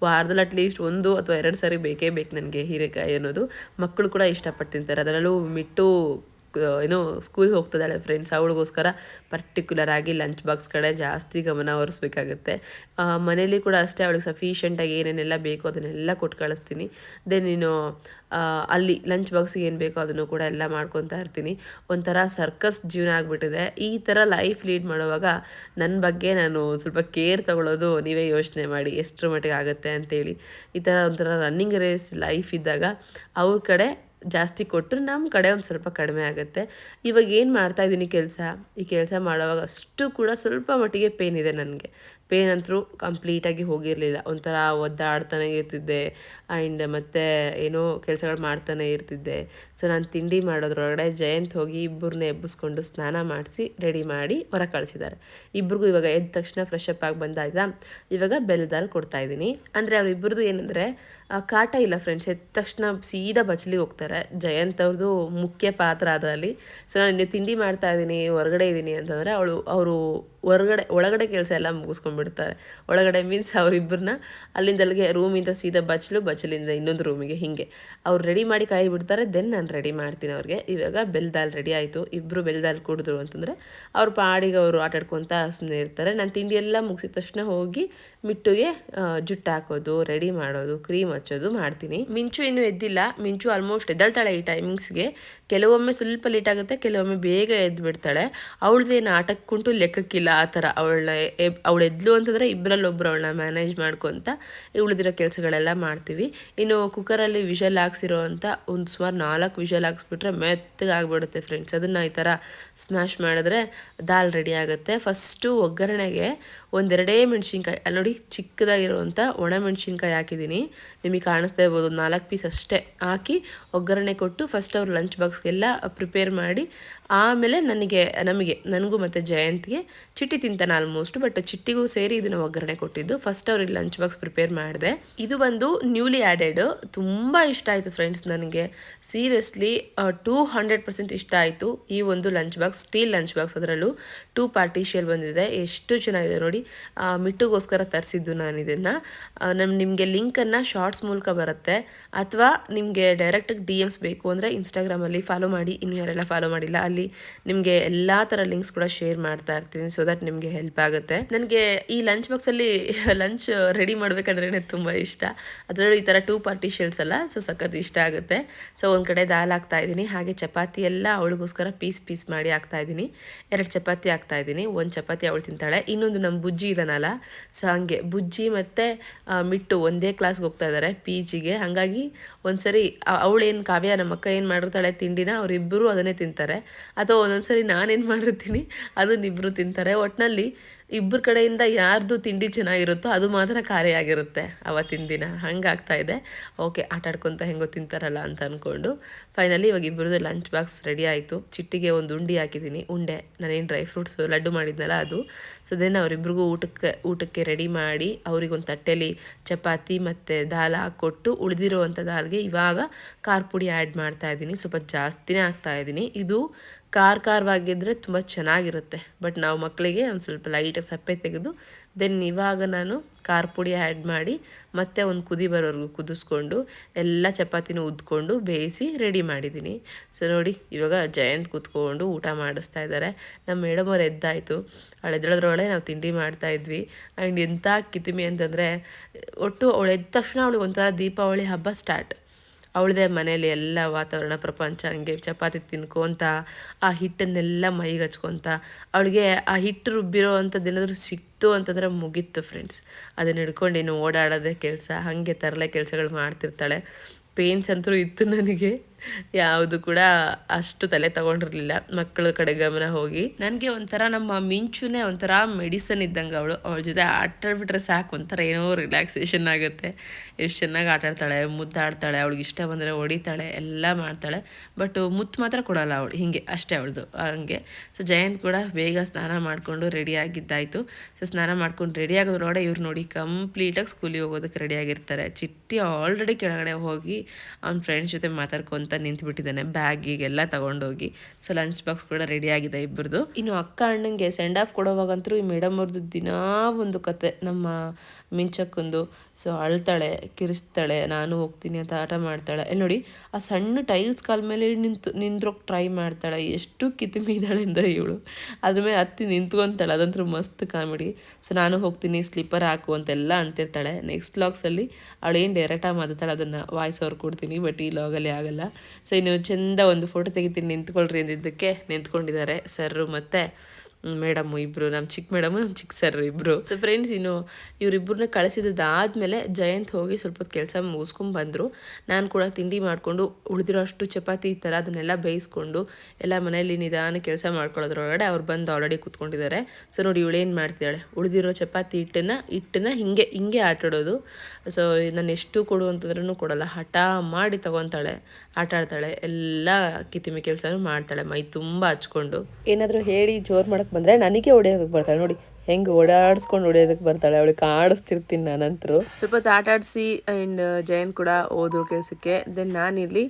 ವಾರದಲ್ಲಿ ಅಟ್ಲೀಸ್ಟ್ ಒಂದು ಅಥವಾ ಎರಡು ಸಾರಿ ಬೇಕೇ ಬೇಕು ನನಗೆ ಹೀರೆಕಾಯಿ ಅನ್ನೋದು. ಮಕ್ಕಳು ಕೂಡ ಇಷ್ಟಪಟ್ಟು ತಿಂತಾರೆ. ಅದರಲ್ಲೂ ಮಿಟ್ಟು ಏನೋ ಸ್ಕೂಲ್ ಹೋಗ್ತದಾಳೆ ಫ್ರೆಂಡ್ಸ್ ಅವಳಿಗೋಸ್ಕರ ಪರ್ಟಿಕ್ಯುಲರ್ ಆಗಿ ಲಂಚ್ ಬಾಕ್ಸ್ ಕಡೆ ಜಾಸ್ತಿ ಗಮನ ಹರಿಸ್ಬೇಕಾಗುತ್ತೆ. ಮನೇಲಿ ಕೂಡ ಅಷ್ಟೇ ಅವಳಿಗೆ ಸಫಿಷಿಯೆಂಟಾಗಿ ಏನೇನೆಲ್ಲ ಬೇಕು ಅದನ್ನೆಲ್ಲ ಕೊಟ್ಟು ಕಳಿಸ್ತೀನಿ. ದೆನ್ ನೀನು ಅಲ್ಲಿ ಲಂಚ್ ಬಾಕ್ಸಿಗೆ ಏನು ಬೇಕೋ ಅದನ್ನು ಕೂಡ ಎಲ್ಲ ಮಾಡ್ಕೊತಾ ಇರ್ತೀನಿ. ಒಂಥರ ಸರ್ಕಸ್ ಜೀವನ ಆಗಿಬಿಟ್ಟಿದೆ. ಈ ಥರ ಲೈಫ್ ಲೀಡ್ ಮಾಡುವಾಗ ನನ್ನ ಬಗ್ಗೆ ನಾನು ಸ್ವಲ್ಪ ಕೇರ್ ತಗೊಳ್ಳೋದು ನೀವೇ ಯೋಚನೆ ಮಾಡಿ, ಎಷ್ಟರ ಮಟ್ಟಿಗೆ ಆಗುತ್ತೆ ಅಂತೇಳಿ. ಈ ಥರ ಒಂಥರ ರನ್ನಿಂಗ್ ರೇಸ್ ಲೈಫ್ ಇದ್ದಾಗ ಅವ್ರ ಕಡೆ ಜಾಸ್ತಿ ಕೊಟ್ಟರು ನಮ್ಮ ಕಡೆ ಒಂದು ಸ್ವಲ್ಪ ಕಡಿಮೆ ಆಗುತ್ತೆ. ಇವಾಗ ಏನು ಮಾಡ್ತಾ ಇದ್ದೀನಿ ಕೆಲಸ? ಈ ಕೆಲಸ ಮಾಡೋವಾಗ ಅಷ್ಟು ಕೂಡ ಸ್ವಲ್ಪ ಮಟ್ಟಿಗೆ ಪೇನ್ ಇದೆ ನನಗೆ. ಪೇನ್ ಅಂತೂ ಕಂಪ್ಲೀಟಾಗಿ ಹೋಗಿರಲಿಲ್ಲ. ಒಂಥರ ಒದ್ದಾಡ್ತಾನೆ ಇರ್ತಿದ್ದೆ. ಆ್ಯಂಡ್ ಮತ್ತು ಏನೋ ಕೆಲಸಗಳು ಮಾಡ್ತಾನೆ ಇರ್ತಿದ್ದೆ. ಸೊ ನಾನು ತಿಂಡಿ ಮಾಡೋದ್ರೊಳಗಡೆ ಜಯಂತ್ ಹೋಗಿ ಇಬ್ಬರನ್ನ ಎಬ್ಬಿಸ್ಕೊಂಡು ಸ್ನಾನ ಮಾಡಿಸಿ ರೆಡಿ ಮಾಡಿ ಹೊರ ಕಳಿಸಿದ್ದಾರೆ ಇಬ್ರಿಗೂ ಇವಾಗ ಎದ್ದ ತಕ್ಷಣ ಫ್ರೆಶ್ ಅಪ್ ಆಗಿ ಬಂದಾಯ್ತಾ? ಇವಾಗ ಬೆಲ್ಲದಲ್ಲಿ ಕೊಡ್ತಾ ಇದ್ದೀನಿ ಅಂದರೆ ಅವರಿಬ್ಬರದು ಏನಂದರೆ ಕಾಟ ಇಲ್ಲ ಫ್ರೆಂಡ್ಸ್ ಎದ್ದ ತಕ್ಷಣ ಸೀದಾ ಬಚ್ಚಲಿ ಹೋಗ್ತಾರೆ. ಜಯಂತ್ ಅವ್ರದ್ದು ಮುಖ್ಯ ಪಾತ್ರ ಅದರಲ್ಲಿ. ಸೊ ನಾನು ತಿಂಡಿ ಮಾಡ್ತಾ ಇದ್ದೀನಿ, ಹೊರಗಡೆ ಇದ್ದೀನಿ ಅಂತಂದರೆ ಅವಳು, ಅವರು ಹೊರಗಡೆ, ಒಳಗಡೆ ಕೆಲಸ ಎಲ್ಲ ಮುಗಿಸ್ಕೊಂಡ್ಬಿಡ್ತಾರೆ. ಒಳಗಡೆ ಮೀನ್ಸ್ ಅವರಿಬ್ಬರನ್ನ ಅಲ್ಲಿಂದ ಅಲ್ಲಿಗೆ ರೂಮಿಂದ ಸೀದಾ ಬಚ್ಚಲು, ಬಚ್ಚಲಿಂದ ಇನ್ನೊಂದು ರೂಮಿಗೆ ಹೀಗೆ. ಅವ್ರು ರೆಡಿ ಮಾಡಿ ಕಾಯಿ ಬಿಡ್ತಾರೆ ದೆನ್ ನಾನು ರೆಡಿ ಮಾಡ್ತೀನಿ ಅವ್ರಿಗೆ. ಇವಾಗ ಬೆಲ್ದಾಲ್ ರೆಡಿ ಆಯಿತು. ಇಬ್ಬರು ಬೆಲ್ದಾಲ್ ಕುಡಿದ್ರು ಅಂತಂದರೆ ಅವ್ರ ಪಾಡಿಗೆ ಅವರು ಆಟಾಡ್ಕೊತ ಸುಮ್ಮನೆ ಇರ್ತಾರೆ. ನಾನು ತಿಂಡಿ ಎಲ್ಲ ಮುಗಿಸಿದ ತಕ್ಷಣ ಹೋಗಿ, ಮಿಟ್ಟುಗೆ ಜುಟ್ಟು ಹಾಕೋದು ರೆಡಿ ಮಾಡೋದು ಕ್ರೀಮ್ ಹಚ್ಚೋದು ಮಾಡ್ತೀನಿ. ಮಿಂಚು ಇನ್ನೂ ಎದ್ದಿಲ್ಲ. ಮಿಂಚು ಆಲ್ಮೋಸ್ಟ್ ಎದ್ದಳ್ತಾಳೆ ಈ ಟೈಮಿಂಗ್ಸ್ಗೆ ಕೆಲವೊಮ್ಮೆ ಸ್ವಲ್ಪ ಲೇಟ್ ಆಗುತ್ತೆ, ಕೆಲವೊಮ್ಮೆ ಬೇಗ ಎದ್ದು ಬಿಡ್ತಾಳೆ. ಅವಳದೇನು ಆಟಕ್ಕುಂಟು ಲೆಕ್ಕಕ್ಕಿಲ್ಲ ಆ ಥರ. ಅವಳನ್ನ ಅವಳು ಎದ್ಲು ಅಂತಂದರೆ ಇಬ್ಬರಲ್ಲಿ ಒಬ್ಬರು ಅವಳನ್ನ ಮ್ಯಾನೇಜ್ ಮಾಡ್ಕೊತ ಉಳಿದಿರೋ ಕೆಲಸಗಳೆಲ್ಲ ಮಾಡ್ತೀವಿ. ಇನ್ನು ಕುಕ್ಕರಲ್ಲಿ ವಿಷಲ್ ಹಾಕ್ಸಿರೋ ಅಂತ ಒಂದು ಸುಮಾರು ನಾಲ್ಕು ವಿಷಲ್ ಹಾಕ್ಸ್ಬಿಟ್ರೆ ಮೆತ್ತಗೆ ಆಗಿಬಿಡುತ್ತೆ ಫ್ರೆಂಡ್ಸ್ ಅದನ್ನು ಈ ಥರ ಸ್ಮ್ಯಾಶ್ ಮಾಡಿದ್ರೆ ದಾಲ್ ರೆಡಿ ಆಗುತ್ತೆ. ಫಸ್ಟು ಒಗ್ಗರಣೆಗೆ ಒಂದೆರಡೇ ಮೆಣಸಿನ್ಕಾಯಿ, ಅಲ್ಲಿ ನೋಡಿ ಚಿಕ್ಕದಾಗಿರುವಂಥ ಒಣ ಮೆಣಸಿನ್ಕಾಯಿ ಹಾಕಿದ್ದೀನಿ. ನಿಮಗೆ ಕಾಣಿಸ್ತಾ ಇರ್ಬೋದು. ನಾಲ್ಕು ಪೀಸ್ ಅಷ್ಟೇ ಹಾಕಿ ಒಗ್ಗರಣೆ ಕೊಟ್ಟು ಫಸ್ಟ್ ಅವ್ರು ಲಂಚ್ ಬಾಕ್ಸ್ಗೆಲ್ಲ ಪ್ರಿಪೇರ್ ಮಾಡಿ, ಆಮೇಲೆ ನನಗೆ, ನಮಗೆ, ನನಗೂ ಮತ್ತು ಜಯಂತಿಗೆ ಚಿಟ್ಟಿ ತಿಂತಾನೆ ಆಲ್ಮೋಸ್ಟ್ ಬಟ್ ಚಿಟ್ಟಿಗೂ ಸೇರಿ ಇದನ್ನು ಒಗ್ಗರಣೆ ಕೊಟ್ಟಿದ್ದು. ಫಸ್ಟ್ ಅವ್ರಿಗೆ ಲಂಚ್ ಬಾಕ್ಸ್ ಪ್ರಿಪೇರ್ ಮಾಡಿದೆ. ಇದು ಬಂದು ನ್ಯೂಲಿ ಆ್ಯಡೆಡ್ ತುಂಬ ಇಷ್ಟ ಆಯಿತು ಫ್ರೆಂಡ್ಸ್ ನನಗೆ. ಸೀರಿಯಸ್ಲಿ ಟೂ ಹಂಡ್ರೆಡ್ ಪರ್ಸೆಂಟ್ ಇಷ್ಟ ಆಯಿತು ಈ ಒಂದು lunch box steel lunch box ಅದರಲ್ಲೂ. ಟೂ ಪಾರ್ಟಿಷಿಯಲ್ ಬಂದಿದೆ. ಎಷ್ಟು ಚೆನ್ನಾಗಿದೆ ನೋಡಿ. ಮಿಟ್ಟುಗೋಸ್ಕರ ತರಿಸಿದ್ದು ನಾನು ಇದನ್ನು ನಮ್ಮ ನಿಮಗೆ ಲಿಂಕನ್ನು ಶಾರ್ಟ್ಸ್ ಮೂಲಕ ಬರುತ್ತೆ. ಅಥವಾ ನಿಮಗೆ ಡೈರೆಕ್ಟಾಗಿ ಡಿ ಎಮ್ಸ್ ಬೇಕು ಅಂದರೆ ಇನ್ಸ್ಟಾಗ್ರಾಮಲ್ಲಿ ಫಾಲೋ ಮಾಡಿ, ಇನ್ನು ಯಾರೆಲ್ಲ ಫಾಲೋ ಮಾಡಿಲ್ಲ, ಅಲ್ಲಿ ನಿಮಗೆ ಎಲ್ಲ ಥರ ಲಿಂಕ್ಸ್ ಕೂಡ ಶೇರ್ ಮಾಡ್ತಾ ಇರ್ತೀನಿ ಸೊ ದಟ್ ನಿಮಗೆ ಹೆಲ್ಪ್ ಆಗುತ್ತೆ. ನನಗೆ ಈ ಲಂಚ್ ಬಾಕ್ಸಲ್ಲಿ ಲಂಚ್ ರೆಡಿ ಮಾಡಬೇಕಂದ್ರೆ ತುಂಬ ಇಷ್ಟ. ಅದರಲ್ಲೂ ಈ ಥರ ಟೂ ಪಾರ್ಟಿಷಿಯಲ್ಸ್ ಅಲ್ಲ ಸೊ ಸಖತ್ ಇಷ್ಟ ಆಗುತ್ತೆ. ಸೊ ಒಂದು ಕಡೆ ದಾಲ್ ಹಾಕ್ತಾ ಇದ್ದೀನಿ, ಹಾಗೆ ಚಪಾತಿ ಎಲ್ಲ ಅವಳಿಗೋಸ್ಕರ ಪೀಸ್ ಪೀಸ್ ಮಾಡಿ ಹಾಕ್ತಾ ಇದ್ದೀನಿ. ಎರಡು ಚಪಾತಿ ಹಾಕ್ತಾ ಇದ್ದೀನಿ, ಒಂದು ಚಪಾತಿ ಅವಳು ತಿಂತಾಳೆ, ಇನ್ನೊಂದು ನಮ್ಮ ಬುಜ್ಜಿ ಇದನ್ನಲ್ಲ ಸೊ ಹಂಗೆ ಬುಜ್ಜಿ ಮತ್ತು ಮಿಟ್ಟು ಒಂದೇ ಕ್ಲಾಸ್ಗೆ ಹೋಗ್ತಾ ಇದ್ದಾರೆ. ಪಿ ಜಿಗೆ ಹಾಗಾಗಿ ಒಂದ್ಸರಿ ಅವಳೇನು ಕಾವ್ಯ ನಮ್ಮ ಅಕ್ಕ ಏನು ಮಾಡಿರ್ತಾಳೆ ತಿಂಡಿನ ಅವರಿಬ್ಬರು ಅದನ್ನೇ ತಿಂತಾರೆ. ಅಥವಾ ಒಂದೊಂದ್ಸರಿ ನಾನೇನು ಮಾಡಿರ್ತೀನಿ ಅದನ್ನಿಬ್ಬರು ತಿಂತಾರೆ. ಒಟ್ಟಿನಲ್ಲಿ ಇಬ್ಬರ ಕಡೆಯಿಂದ ಯಾರ್ದು ತಿಂಡಿ ಚೆನ್ನಾಗಿರುತ್ತೋ ಅದು ಮಾತ್ರ ಖಾರಿಯಾಗಿರುತ್ತೆ ಅವತ್ತಿನ ದಿನ. ಹಂಗಾಗ್ತಾ ಇದೆ. ಓಕೆ, ಆಟ ಆಡ್ಕೊತ ಹೆಂಗೋ ತಿಂತಾರಲ್ಲ ಅಂತ ಅಂದ್ಕೊಂಡು ಫೈನಲಿ ಇವಾಗ ಇಬ್ಬರದು ಲಂಚ್ ಬಾಕ್ಸ್ ರೆಡಿ ಆಯಿತು. ಚಿಟ್ಟಿಗೆ ಒಂದು ಉಂಡಿ ಹಾಕಿದ್ದೀನಿ ಉಂಡೆ. ನಾನೇನು ಡ್ರೈ ಫ್ರೂಟ್ಸ್ ಲಡ್ಡು ಮಾಡಿದ್ನಲ್ಲ ಅದು. ಸೊ ದೆನ್ ಅವರಿಬ್ರಿಗೂ ಊಟಕ್ಕೆ ಊಟಕ್ಕೆ ರೆಡಿ ಮಾಡಿ ಅವ್ರಿಗೊಂದು ತಟ್ಟೆಲಿ ಚಪಾತಿ ಮತ್ತು ದಾಲ್ ಹಾಕ್ಕೊಟ್ಟು ಉಳಿದಿರುವಂಥ ದಾಲ್ಗೆ ಇವಾಗ ಖಾರ ಪುಡಿ ಆ್ಯಡ್ ಮಾಡ್ತಾ ಇದ್ದೀನಿ ಸ್ವಲ್ಪ ಜಾಸ್ತಿನೇ ಹಾಕ್ತಾ ಇದ್ದೀನಿ ಇದು ಖಾರ ಖಾರವಾಗಿದ್ದರೆ ತುಂಬ ಚೆನ್ನಾಗಿರುತ್ತೆ. ಬಟ್ ನಾವು ಮಕ್ಕಳಿಗೆ ಒಂದು ಸ್ವಲ್ಪ ಲೈಟಾಗಿ ಸಪ್ಪೆ ತೆಗೆದು ದೆನ್ ಇವಾಗ ನಾನು ಖಾರ ಪುಡಿ ಆ್ಯಡ್ ಮಾಡಿ, ಮತ್ತೆ ಒಂದು ಕುದಿ ಬರೋವರೆಗೂ ಕುದಿಸ್ಕೊಂಡು, ಎಲ್ಲ ಚಪಾತಿನೂ ಉದ್ಕೊಂಡು ಬೇಯಿಸಿ ರೆಡಿ ಮಾಡಿದ್ದೀನಿ. ಸೊ ನೋಡಿ, ಇವಾಗ ಜಯಂತ್ ಕೂತ್ಕೊಂಡು ಊಟ ಮಾಡಿಸ್ತಾ ಇದ್ದಾರೆ. ನಮ್ಮ ಮೇಡಮವ್ರು ಎದ್ದಾಯಿತು. ಅವಳು ಎದ್ದೇಳೋದ್ರೊಳಗೆ ನಾವು ತಿಂಡಿ ಮಾಡ್ತಾ ಇದ್ವಿ. ಆ್ಯಂಡ್ ಎಂಥ ಕಿತಿಮಿ ಅಂತಂದರೆ, ಒಟ್ಟು ಅವಳು ಎದ್ದ ತಕ್ಷಣ ಅವಳಿಗೆ ಒಂಥರ ದೀಪಾವಳಿ ಹಬ್ಬ ಸ್ಟಾರ್ಟ್ ಅವಳದೇ ಮನೇಲಿ ಎಲ್ಲ ವಾತಾವರಣ, ಪ್ರಪಂಚ, ಹಂಗೆ ಚಪಾತಿ ತಿನ್ಕೊಂತ, ಆ ಹಿಟ್ಟನ್ನೆಲ್ಲ ಮೈಗೆ ಹಚ್ಕೊತ ಅವಳಿಗೆ ಆ ಹಿಟ್ಟು ರುಬ್ಬಿರೋ ಅಂಥದ್ದು ಏನಾದರೂ ಸಿಕ್ತು ಅಂತಂದರೆ ಮುಗೀತು ಫ್ರೆಂಡ್ಸ್ ಅದನ್ನ ಹಿಡ್ಕೊಂಡು ಇನ್ನು ಓಡಾಡೋದೇ ಕೆಲಸ, ಹಾಗೆ ತರಲೆ ಕೆಲಸಗಳು ಮಾಡ್ತಿರ್ತಾಳೆ. ಪೇನ್ಸ್ ಅಂತೂ ಇತ್ತು ನನಗೆ. ಯಾವುದು ಕೂಡ ಅಷ್ಟು ತಲೆ ತಗೊಂಡಿರ್ಲಿಲ್ಲ. ಮಕ್ಕಳ ಕಡೆ ಗಮನ ಹೋಗಿ. ನನಗೆ ಒಂಥರ ನಮ್ಮ ಮಿಂಚುನೇ ಒಂಥರ ಮೆಡಿಸನ್ ಇದ್ದಂಗೆ ಅವಳು. ಅವಳ ಜೊತೆ ಆಟಾಡ್ಬಿಟ್ರೆ ಸಾಕು. ಒಂಥರ ಏನೋ ರಿಲ್ಯಾಕ್ಸೇಷನ್ ಆಗುತ್ತೆ. ಎಷ್ಟು ಚೆನ್ನಾಗಿ ಆಟ ಆಡ್ತಾಳೆ ಮುದ್ದಾಡ್ತಾಳೆ, ಅವಳಿಗೆ ಇಷ್ಟ ಬಂದರೆ ಹೊಡಿತಾಳೆ, ಎಲ್ಲ ಮಾಡ್ತಾಳೆ. ಬಟ್ ಮುತ್ತು ಮಾತ್ರ ಕೊಡೋಲ್ಲ ಅವಳು. ಹಿಂಗೆ ಅಷ್ಟೇ ಅವಳದು, ಹಂಗೆ. ಸೊ ಜಯಂತ್ ಕೂಡ ಬೇಗ ಸ್ನಾನ ಮಾಡಿಕೊಂಡು ರೆಡಿ ಆಗಿದ್ದಾಯಿತು. ಸೊ ಸ್ನಾನ ಮಾಡ್ಕೊಂಡು ರೆಡಿ ಆಗೋದ್ರೊಳಗಡೆ ಇವ್ರು ನೋಡಿ ಕಂಪ್ಲೀಟಾಗಿ ಸ್ಕೂಲಿಗೆ ಹೋಗೋದಕ್ಕೆ ರೆಡಿ ಆಗಿರ್ತಾರೆ. ಚಿಟ್ಟಿ ಆಲ್ರೆಡಿ ಕೆಳಗಡೆ ಹೋಗಿ ಅವ್ನ ಫ್ರೆಂಡ್ಸ್ ಜೊತೆ ಮಾತಾಡ್ಕೊಂತ ನಿಂತ್ಬಿಟ್ಟಿದ್ದಾನೆ. ಬ್ಯಾಗಿಗೆಲ್ಲ ತಗೊಂಡೋಗಿ. ಸೊ ಲಂಚ್ ಬಾಕ್ಸ್ ಕೂಡ ರೆಡಿ ಆಗಿದೆ ಇಬ್ಬರದು ಇನ್ನು ಅಕ್ಕ ಅಣ್ಣಂಗೆ ಸೆಂಡ್ ಆಫ್ ಕೊಡೋವಾಗಂತೂ ಈ ಮೇಡಮ್ ಅವ್ರದ್ದು ದಿನಾ ಒಂದು ಕತೆ. ನಮ್ಮ ಮಿಂಚಕ್ಕೊಂದು. ಸೊ ಅಳ್ತಾಳೆ, ಕಿರಿಸ್ತಾಳೆ, ನಾನು ಹೋಗ್ತೀನಿ ಅಂತ ಆಟ ಮಾಡ್ತಾಳೆ. ಇಲ್ಲಿ ನೋಡಿ, ಆ ಸಣ್ಣ ಟೈಲ್ಸ್ ಕಾಲ್ ಮೇಲೆ ನಿಂತು, ನಿಂದ್ರೋಕೆ ಟ್ರೈ ಮಾಡ್ತಾಳೆ. ಎಷ್ಟು ಕಿತ್ತು ಇದ್ದಾಳೆ ಅಂದರೆ ಇವಳು. ಅದ್ರ ಮೇಲೆ ಹತ್ತಿ ನಿಂತ್ಕೊಂತಾಳೆ. ಅದಂತೂ ಮಸ್ತ್ ಕಾಮಿಡಿ. ಸೊ ನಾನು ಹೋಗ್ತೀನಿ ಸ್ಲಿಪ್ಪರ್ ಹಾಕು ಅಂತೆಲ್ಲ ಅಂತಿರ್ತಾಳೆ. ನೆಕ್ಸ್ಟ್ ಲಾಗ್ಸಲ್ಲಿ ಅವಳು ಏನು ಡೈರೆಕ್ಟಾಗಿ ಮಾತಾಡ್ತಾಳೆ, ಅದನ್ನು ವಾಯ್ಸ್ ಅವ್ರು ಕೊಡ್ತೀನಿ ಬಟ್ ಈ ಲಾಗಲ್ಲಿ ಆಗಲ್ಲ. ಸೊ ಇನ್ನು ಚೆಂದ ಒಂದು ಫೋಟೋ ತೆಗಿತೀನಿ ನಿಂತ್ಕೊಳ್ರಿ ಅಂದಿದ್ದಕ್ಕೆ ನಿಂತ್ಕೊಂಡಿದ್ದಾರೆ ಸರ್ರು ಮತ್ತು. ಮೇಡಮು ಇಬ್ರು ನಮ್ಮ ಚಿಕ್ಕ ಮೇಡಮ್ ನಮ್ಮ ಚಿಕ್ಕ ಸರ್ ಇಬ್ರು. ಸೊ ಫ್ರೆಂಡ್ಸ್ ಇನ್ನು ಇವರಿಬ್ಬರನ್ನ ಕಳಿಸಿದ್ದಾದ್ಮೇಲೆ ಜಯಂತ್ ಹೋಗಿ ಸ್ವಲ್ಪ ಹೊತ್ತು ಕೆಲಸ ಮುಗಿಸ್ಕೊಂಡು ಬಂದರು. ನಾನು ಕೂಡ ತಿಂಡಿ ಮಾಡಿಕೊಂಡು ಉಳಿದಿರೋ ಅಷ್ಟು ಚಪಾತಿ ಇತ್ತಲ್ಲ ಅದನ್ನೆಲ್ಲ ಬೇಯಿಸ್ಕೊಂಡು ಎಲ್ಲ ಮನೆಯಲ್ಲಿ ನಿಧಾನ ಕೆಲಸ ಮಾಡ್ಕೊಳ್ಳೋದ್ರೊಳಗಡೆ ಅವ್ರು ಬಂದು ಆಲ್ರೆಡಿ ಕೂತ್ಕೊಂಡಿದ್ದಾರೆ. ಸೊ ನೋಡಿ ಇವಳು ಏನು ಮಾಡ್ತಿದ್ದಾಳೆ? ಉಳಿದಿರೋ ಚಪಾತಿ ಹಿಟ್ಟನ್ನು, ಹಿಟ್ಟನ್ನ ಹಿಂಗೆ ಹಿಂಗೆ ಆಟಾಡೋದು. ಸೊ ನಾನು ಎಷ್ಟು ಕೊಡು ಅಂತಂದ್ರೂ ಕೊಡಲ್ಲ. ಹಠ ಮಾಡಿ ತಗೊತಾಳೆ ಆಟ ಆಡ್ತಾಳೆ ಎಲ್ಲ ಕಿತಿಮಿ ಕೆಲಸನೂ ಮಾಡ್ತಾಳೆ, ಮೈ ತುಂಬ ಹಚ್ಕೊಂಡು. ಏನಾದರೂ ಹೇಳಿ ಜೋರು ಮಾಡಕ್ಕೆ ಬಂದರೆ ನನಗೆ ಹೊಡೆಯೋದಕ್ಕೆ ಬರ್ತಾಳೆ. ನೋಡಿ, ಹೆಂಗೆ ಓಡಾಡಿಸ್ಕೊಂಡು ಹೊಡೆಯೋದಕ್ಕೆ ಬರ್ತಾಳೆ. ಅವಳಿಗೆ ಕಾಡಿಸ್ತಿರ್ತೀನಿ ನಾನಂತರೂ. ಸ್ವಲ್ಪ ಹೊತ್ತು ಆಟ ಆಡಿಸಿ ಆ್ಯಂಡ್ ಜಯಂತ್ ಕೂಡ ಓದೋ ಕೆಲಸಕ್ಕೆ. ದೆನ್ ನಾನಿಲ್ಲಿ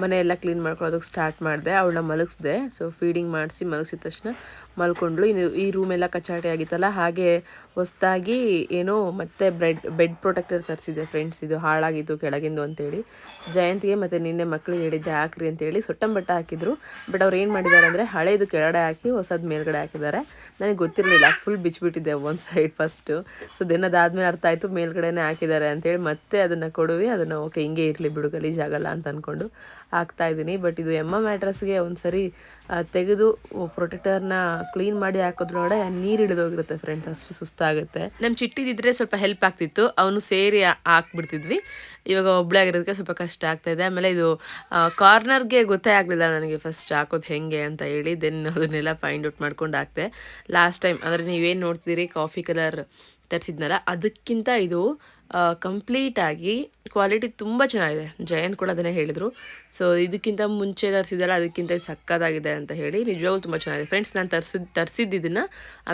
ಮನೆ ಎಲ್ಲ ಕ್ಲೀನ್ ಮಾಡ್ಕೊಳ್ಳೋದಕ್ಕೆ ಸ್ಟಾರ್ಟ್ ಮಾಡಿದೆ. ಅವಳನ್ನ ಮಲಗಿಸ್ದೆ. ಸೊ ಫೀಡಿಂಗ್ ಮಾಡಿಸಿ ಮಲಗಿಸಿದ ತಕ್ಷಣ ಮಲ್ಕೊಂಡ್ಳು. ಇನ್ನು ಈ ರೂಮೆಲ್ಲ ಕಚಾಟಿ ಆಗಿತ್ತಲ್ಲ, ಹಾಗೆ ಹೊಸದಾಗಿ ಏನೋ ಮತ್ತೆ ಬ್ರೆಡ್, ಬೆಡ್ ಪ್ರೊಟೆಕ್ಟರ್ ತರಿಸಿದೆ ಫ್ರೆಂಡ್ಸ್. ಇದು ಹಾಳಾಗಿತ್ತು ಕೆಳಗಿಂದು ಅಂತೇಳಿ. ಸೊ ಜಯಂತಿಗೆ ಮತ್ತು ನಿನ್ನೆ ಮಕ್ಕಳಿಗೆ ಹೇಳಿದ್ದೆ, ಹಾಕ್ರಿ ಅಂತೇಳಿ. ಸೊಟ್ಟಂಬಟ್ಟ ಹಾಕಿದ್ರು. ಬಟ್ ಅವ್ರು ಏನು ಮಾಡಿದ್ದಾರೆ ಅಂದರೆ, ಹಳೇದು ಕೆಳಗಡೆ ಹಾಕಿ ಹೊಸದು ಮೇಲ್ಗಡೆ ಹಾಕಿದ್ದಾರೆ. ನನಗೆ ಗೊತ್ತಿರಲಿಲ್ಲ ಫುಲ್ ಬಿಚ್ಚಿಬಿಟ್ಟಿದ್ದೆ ಒಂದು ಸೈಡ್ ಫಸ್ಟು ಸೊ ದೆನ್ ಅದಾದಮೇಲೆ ಅರ್ಥ ಆಯಿತು, ಮೇಲ್ಗಡೆನೇ ಹಾಕಿದ್ದಾರೆ ಅಂತೇಳಿ. ಮತ್ತೆ ಅದನ್ನು ಕೊಡುವಿ, ಅದನ್ನು, ಓಕೆ, ಹಿಂಗೆ ಇರಲಿ ಬಿಡು ಗಲೀಜಾಗಲ್ಲ ಅಂತ ಅಂದ್ಕೊಂಡು ಹಾಕ್ತಾ ಇದ್ದೀನಿ. ಬಟ್ ಇದು ಎಮ್ಮ ಮ್ಯಾಟ್ರಸ್ಗೆ ಒಂದು ಸರಿ ಆ, ತೆಗೆದು ಪ್ರೊಟೆಕ್ಟರ್ನ ಕ್ಲೀನ್ ಮಾಡಿ ಹಾಕೋದ್ರೊಳಗಡೆ ನೀರು ಹಿಡಿದೋಗಿರುತ್ತೆ ಫ್ರೆಂಡ್ಸ್ ಅಷ್ಟು ಸುಸ್ತಾಗುತ್ತೆ. ನಮ್ಮ ಚಿಟ್ಟಿದಿದ್ರೆ ಸ್ವಲ್ಪ ಹೆಲ್ಪ್ ಆಗ್ತಿತ್ತು. ಅವನು ಸೇರಿ ಹಾಕ್ಬಿಡ್ತಿದ್ವಿ. ಇವಾಗ ಒಬ್ಬಳೇ ಆಗಿರೋದಕ್ಕೆ ಸ್ವಲ್ಪ ಕಷ್ಟ ಆಗ್ತಾ ಇದೆ. ಆಮೇಲೆ ಇದು ಕಾರ್ನರ್ಗೆ ಗೊತ್ತೇ ಆಗಲಿಲ್ಲ ನನಗೆ ಫಸ್ಟ್ ಹಾಕೋದು ಹೆಂಗೆ ಅಂತ ಹೇಳಿ. ದೆನ್ ಅದನ್ನೆಲ್ಲ ಫೈಂಡ್ ಔಟ್ ಮಾಡ್ಕೊಂಡು ಹಾಕ್ತೆ ಲಾಸ್ಟ್ ಟೈಮ್ ಅಂದರೆ ನೀವೇನು ನೋಡ್ತಿದ್ದೀರಿ ಕಾಫಿ ಕಲರ್ ತರಿಸಿದ್ನಲ್ಲ ಅದಕ್ಕಿಂತ ಇದು ಕಂಪ್ಲೀಟಾಗಿ ಕ್ವಾಲಿಟಿ ತುಂಬ ಚೆನ್ನಾಗಿದೆ. ಜಯಂತ್ ಕೂಡ ಅದನ್ನೇ ಹೇಳಿದರು. ಸೊ ಇದಕ್ಕಿಂತ ಮುಂಚೆ ತರಿಸಿದಲ್ಲ ಅದಕ್ಕಿಂತ ಸಕ್ಕತ್ತಾಗಿದೆ ಅಂತ ಹೇಳಿ ನಿಜವಾಗ್ಲೂ ತುಂಬ ಚೆನ್ನಾಗಿದೆ. ಫ್ರೆಂಡ್ಸ್ ನಾನು ತರಿಸಿದ್ ತರಿಸಿದ್ದಿದ್ದನ್ನು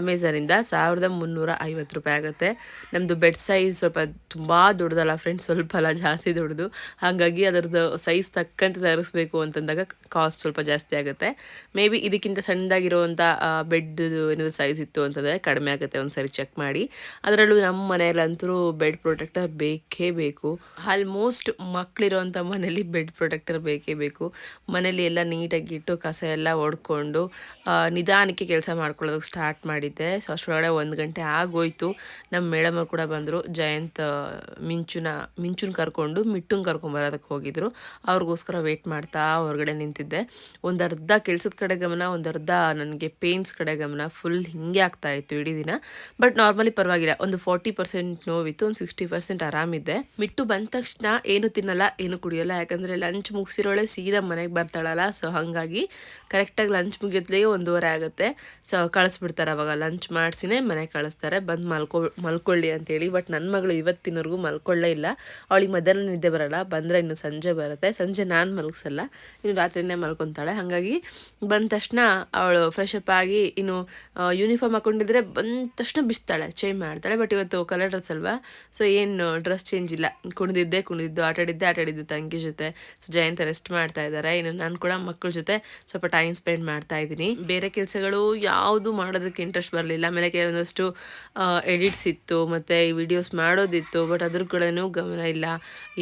ಅಮೆಝಾನಿಂದ ಸಾವಿರದ ಮುನ್ನೂರ ಐವತ್ತು ರೂಪಾಯಿ ಆಗುತ್ತೆ. ನಮ್ಮದು ಬೆಡ್ ಸೈಜ್ ಸ್ವಲ್ಪ ತುಂಬ ದೊಡ್ಡದಲ್ಲ ಫ್ರೆಂಡ್ಸ್ ಸ್ವಲ್ಪ ಅಲ್ಲ, ಜಾಸ್ತಿ ದೊಡ್ಡದು. ಹಾಗಾಗಿ ಅದರದ್ದು ಸೈಜ್ ತಕ್ಕಂತೆ ತರಿಸ್ಬೇಕು ಅಂತಂದಾಗ ಕಾಸ್ಟ್ ಸ್ವಲ್ಪ ಜಾಸ್ತಿ ಆಗುತ್ತೆ. ಮೇ ಬಿ ಇದಕ್ಕಿಂತ ಸಣ್ಣದಾಗಿರುವಂಥ ಬೆಡ್ ಏನಾದರೂ ಸೈಜ್ ಇತ್ತು ಅಂತಂದರೆ ಕಡಿಮೆ ಆಗುತ್ತೆ. ಒಂದು ಸರಿ ಚೆಕ್ ಮಾಡಿ. ಅದರಲ್ಲೂ ನಮ್ಮ ಮನೆಯಲ್ಲಂತೂ ಬೆಡ್ ಪ್ರೊಟೆಕ್ಟರ್ ಬೇಕೇ ಬೇಕು. ಆಲ್ಮೋಸ್ಟ್ ಮಕ್ಕಳಿರೋಂಥ ಮನೇಲಿ ಬೆಡ್ ಪ್ರೊಟೆಕ್ಟರ್ ಬೇಕೇ ಬೇಕು. ಮನೇಲಿ ಎಲ್ಲ ನೀಟಾಗಿ ಇಟ್ಟು ಕಸ ಎಲ್ಲ ಹೊಡ್ಕೊಂಡು ನಿಧಾನಕ್ಕೆ ಕೆಲಸ ಮಾಡ್ಕೊಳ್ಳೋದಕ್ಕೆ ಸ್ಟಾರ್ಟ್ ಮಾಡಿದ್ದೆ. ಸೊ ಅಷ್ಟರೊಳಗಡೆ ಒಂದು ಗಂಟೆ ಆಗೋಯ್ತು. ನಮ್ಮ ಮೇಡಮರು ಕೂಡ ಬಂದರು. ಜಯಂತ್ ಮಿಂಚುನ ಮಿಂಚುನ ಕರ್ಕೊಂಡು, ಮಿಟ್ಟುನ ಕರ್ಕೊಂಬರೋದಕ್ಕೆ ಹೋಗಿದ್ರು. ಅವ್ರಿಗೋಸ್ಕರ ವೆಯ್ಟ್ ಮಾಡ್ತಾ ಹೊರಗಡೆ ನಿಂತಿದ್ದೆ. ಒಂದು ಅರ್ಧ ಕೆಲಸದ ಕಡೆ ಗಮನ, ಒಂದು ಅರ್ಧ ನನಗೆ ಪೇನ್ಸ್ ಕಡೆ ಗಮನ. ಫುಲ್ ಹಿಂಗೆ ಆಗ್ತಾಯಿತ್ತು ಇಡೀ ದಿನ. ಬಟ್ ನಾರ್ಮಲಿ ಪರವಾಗಿಲ್ಲ. ಒಂದು ಫಾರ್ಟಿ ಪರ್ಸೆಂಟ್ ನೋವಿತ್ತು, ಒಂದು ಸಿಕ್ಸ್ಟಿ ಪರ್ಸೆಂಟ್ ಆರಾಮಿದ್ದೆ. ಬಿಟ್ಟು ಬಂದ ತಕ್ಷಣ ಏನು ತಿನ್ನಲ್ಲ, ಏನು ಕುಡಿಯೋಲ್ಲ. ಯಾಕಂದರೆ ಲಂಚ್ ಮುಗಿಸಿರೋಳೆ ಸೀದಾ ಮನೆಗೆ ಬರ್ತಾಳಲ್ಲ ಸೊ ಹಾಗಾಗಿ ಕರೆಕ್ಟಾಗಿ ಲಂಚ್ ಮುಗಿಯೋತ್ಲಿಗೆ ಒಂದೂವರೆ ಆಗುತ್ತೆ. ಸೊ ಕಳಿಸ್ಬಿಡ್ತಾರೆ ಅವಾಗ ಲಂಚ್ ಮಾಡಿಸಿನೇ ಮನೆಗೆ ಕಳಿಸ್ತಾರೆ. ಬಂದು ಮಲ್ಕೊ, ಮಲ್ಕೊಳ್ಳಿ ಅಂತೇಳಿ. ಬಟ್ ನನ್ನ ಮಗಳು ಇವತ್ತಿನವರೆಗೂ ಮಲ್ಕೊಳ್ಳೇ ಇಲ್ಲ. ಅವಳಿಗೆ ಮಧ್ಯಾಹ್ನ ನಿದ್ದೆ ಬರೋಲ್ಲ. ಬಂದರೆ ಇನ್ನು ಸಂಜೆ ಬರುತ್ತೆ. ಸಂಜೆ ನಾನು ಮಲಗಿಸಲ್ಲ. ಇನ್ನು ರಾತ್ರಿನೇ ಮಲ್ಕೊತಾಳೆ. ಹಾಗಾಗಿ ಬಂದ ತಕ್ಷಣ ಅವಳು ಫ್ರೆಶ್ ಅಪ್ ಆಗಿ ಇನ್ನು ಯೂನಿಫಾರ್ಮ್ ಹಾಕೊಂಡಿದ್ರೆ ಬಂದ ತಕ್ಷಣ ಬಿಸ್ತಾಳೆ. ಚೇಂಜ್ ಮಾಡ್ತಾಳೆ. ಬಟ್ ಇವತ್ತು ಕಲರ್ ಡ್ರೆಸ್ ಅಲ್ವಾ? ಸೊ ಏನು ಡ್ರೆಸ್ ಚೇಂಜ್ ಇಲ್ಲ. ಕುಣಿದಿದ್ದೆ ಕುಣಿದಿದ್ದು, ಆಟಾಡಿದ್ದೆ ಆಟಾಡಿದ್ದು ತಂಗಿ ಜೊತೆ. ಸೊ ಜಯಂತ ರೆಸ್ಟ್ ಮಾಡ್ತಾ ಇದ್ದಾರೆ. ಇನ್ನು ನಾನು ಕೂಡ ಮಕ್ಕಳ ಜೊತೆ ಸ್ವಲ್ಪ ಟೈಮ್ ಸ್ಪೆಂಡ್ ಮಾಡ್ತಾ ಇದ್ದೀನಿ. ಬೇರೆ ಕೆಲಸಗಳು ಯಾವುದು ಮಾಡೋದಕ್ಕೆ ಇಂಟ್ರೆಸ್ಟ್ ಬರಲಿಲ್ಲ. ಆಮೇಲೆ ಕೆಲವೊಂದಷ್ಟು ಎಡಿಟ್ಸ್ ಇತ್ತು, ಮತ್ತು ಈ ವಿಡಿಯೋಸ್ ಮಾಡೋದಿತ್ತು ಬಟ್ ಅದ್ರ ಕಡೆನೂ ಗಮನ ಇಲ್ಲ.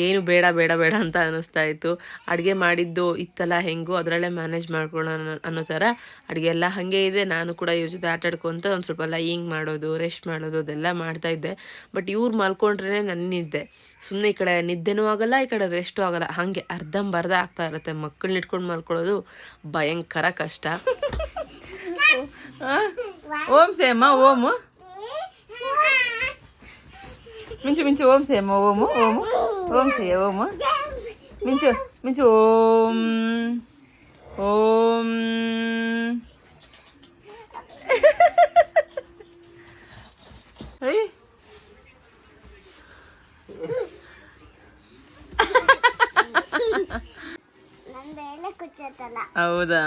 ಏನು ಬೇಡ ಬೇಡ ಬೇಡ ಅಂತ ಅನ್ನಿಸ್ತಾ ಇತ್ತು. ಅಡುಗೆ ಮಾಡಿದ್ದು ಇತ್ತಲ್ಲ, ಹೆಂಗೋ ಅದರಲ್ಲೇ ಮ್ಯಾನೇಜ್ ಮಾಡ್ಕೊಳ್ಳೋಣ ಅನ್ನೋ ಥರ ಅಡುಗೆ ಎಲ್ಲ ಹಾಗೆ ಇದೆ. ನಾನು ಕೂಡ ಇವ್ರ ಜೊತೆ ಆಟ ಆಡ್ಕೊತ ಒಂದು ಸ್ವಲ್ಪ ಲೈಯಿಂಗ್ ಮಾಡೋದು ರೆಸ್ಟ್ ಮಾಡೋದು, ಅದೆಲ್ಲ ಮಾಡ್ತಾ ಇದ್ದೆ. ಬಟ್ ಇವ್ರು ಮಲ್ಕೊಂಡ್ರೇ ನನ್ನ ನಿದ್ದೆ. ಸುಮ್ಮನೆ ಈ ಕಡೆ ನಿದ್ದೆನೂ ಆಗಲ್ಲ, ಈ ಕಡೆ ರೆಸ್ಟು ಆಗಲ್ಲ. ಹಾಗೆ ಅರ್ಧಂಬರ್ಧ ಆಗ್ತಾ ಇರುತ್ತೆ. ಮಕ್ಕಳನ್ನ ಇಟ್ಕೊಂಡು ಮಲ್ಕೊಳ್ಳೋದು ಭಯಂಕರ ಕಷ್ಟ ಓಂ ಸೇಮ ಓಮು ಮಿಂಚು ಮಿಂಚು ಓಂ ಸೇಮ ಓಮು ಓಮು ಓಂ ಸೇಯ ಓಮು ಮಿಂಚು ಮಿಂಚು ಓಂ ಓಂ ಐ ನನ್ ಮೇಲೆ ಕುಚ್ಚತ್ತಲ್ಲ ಹೌದಾ?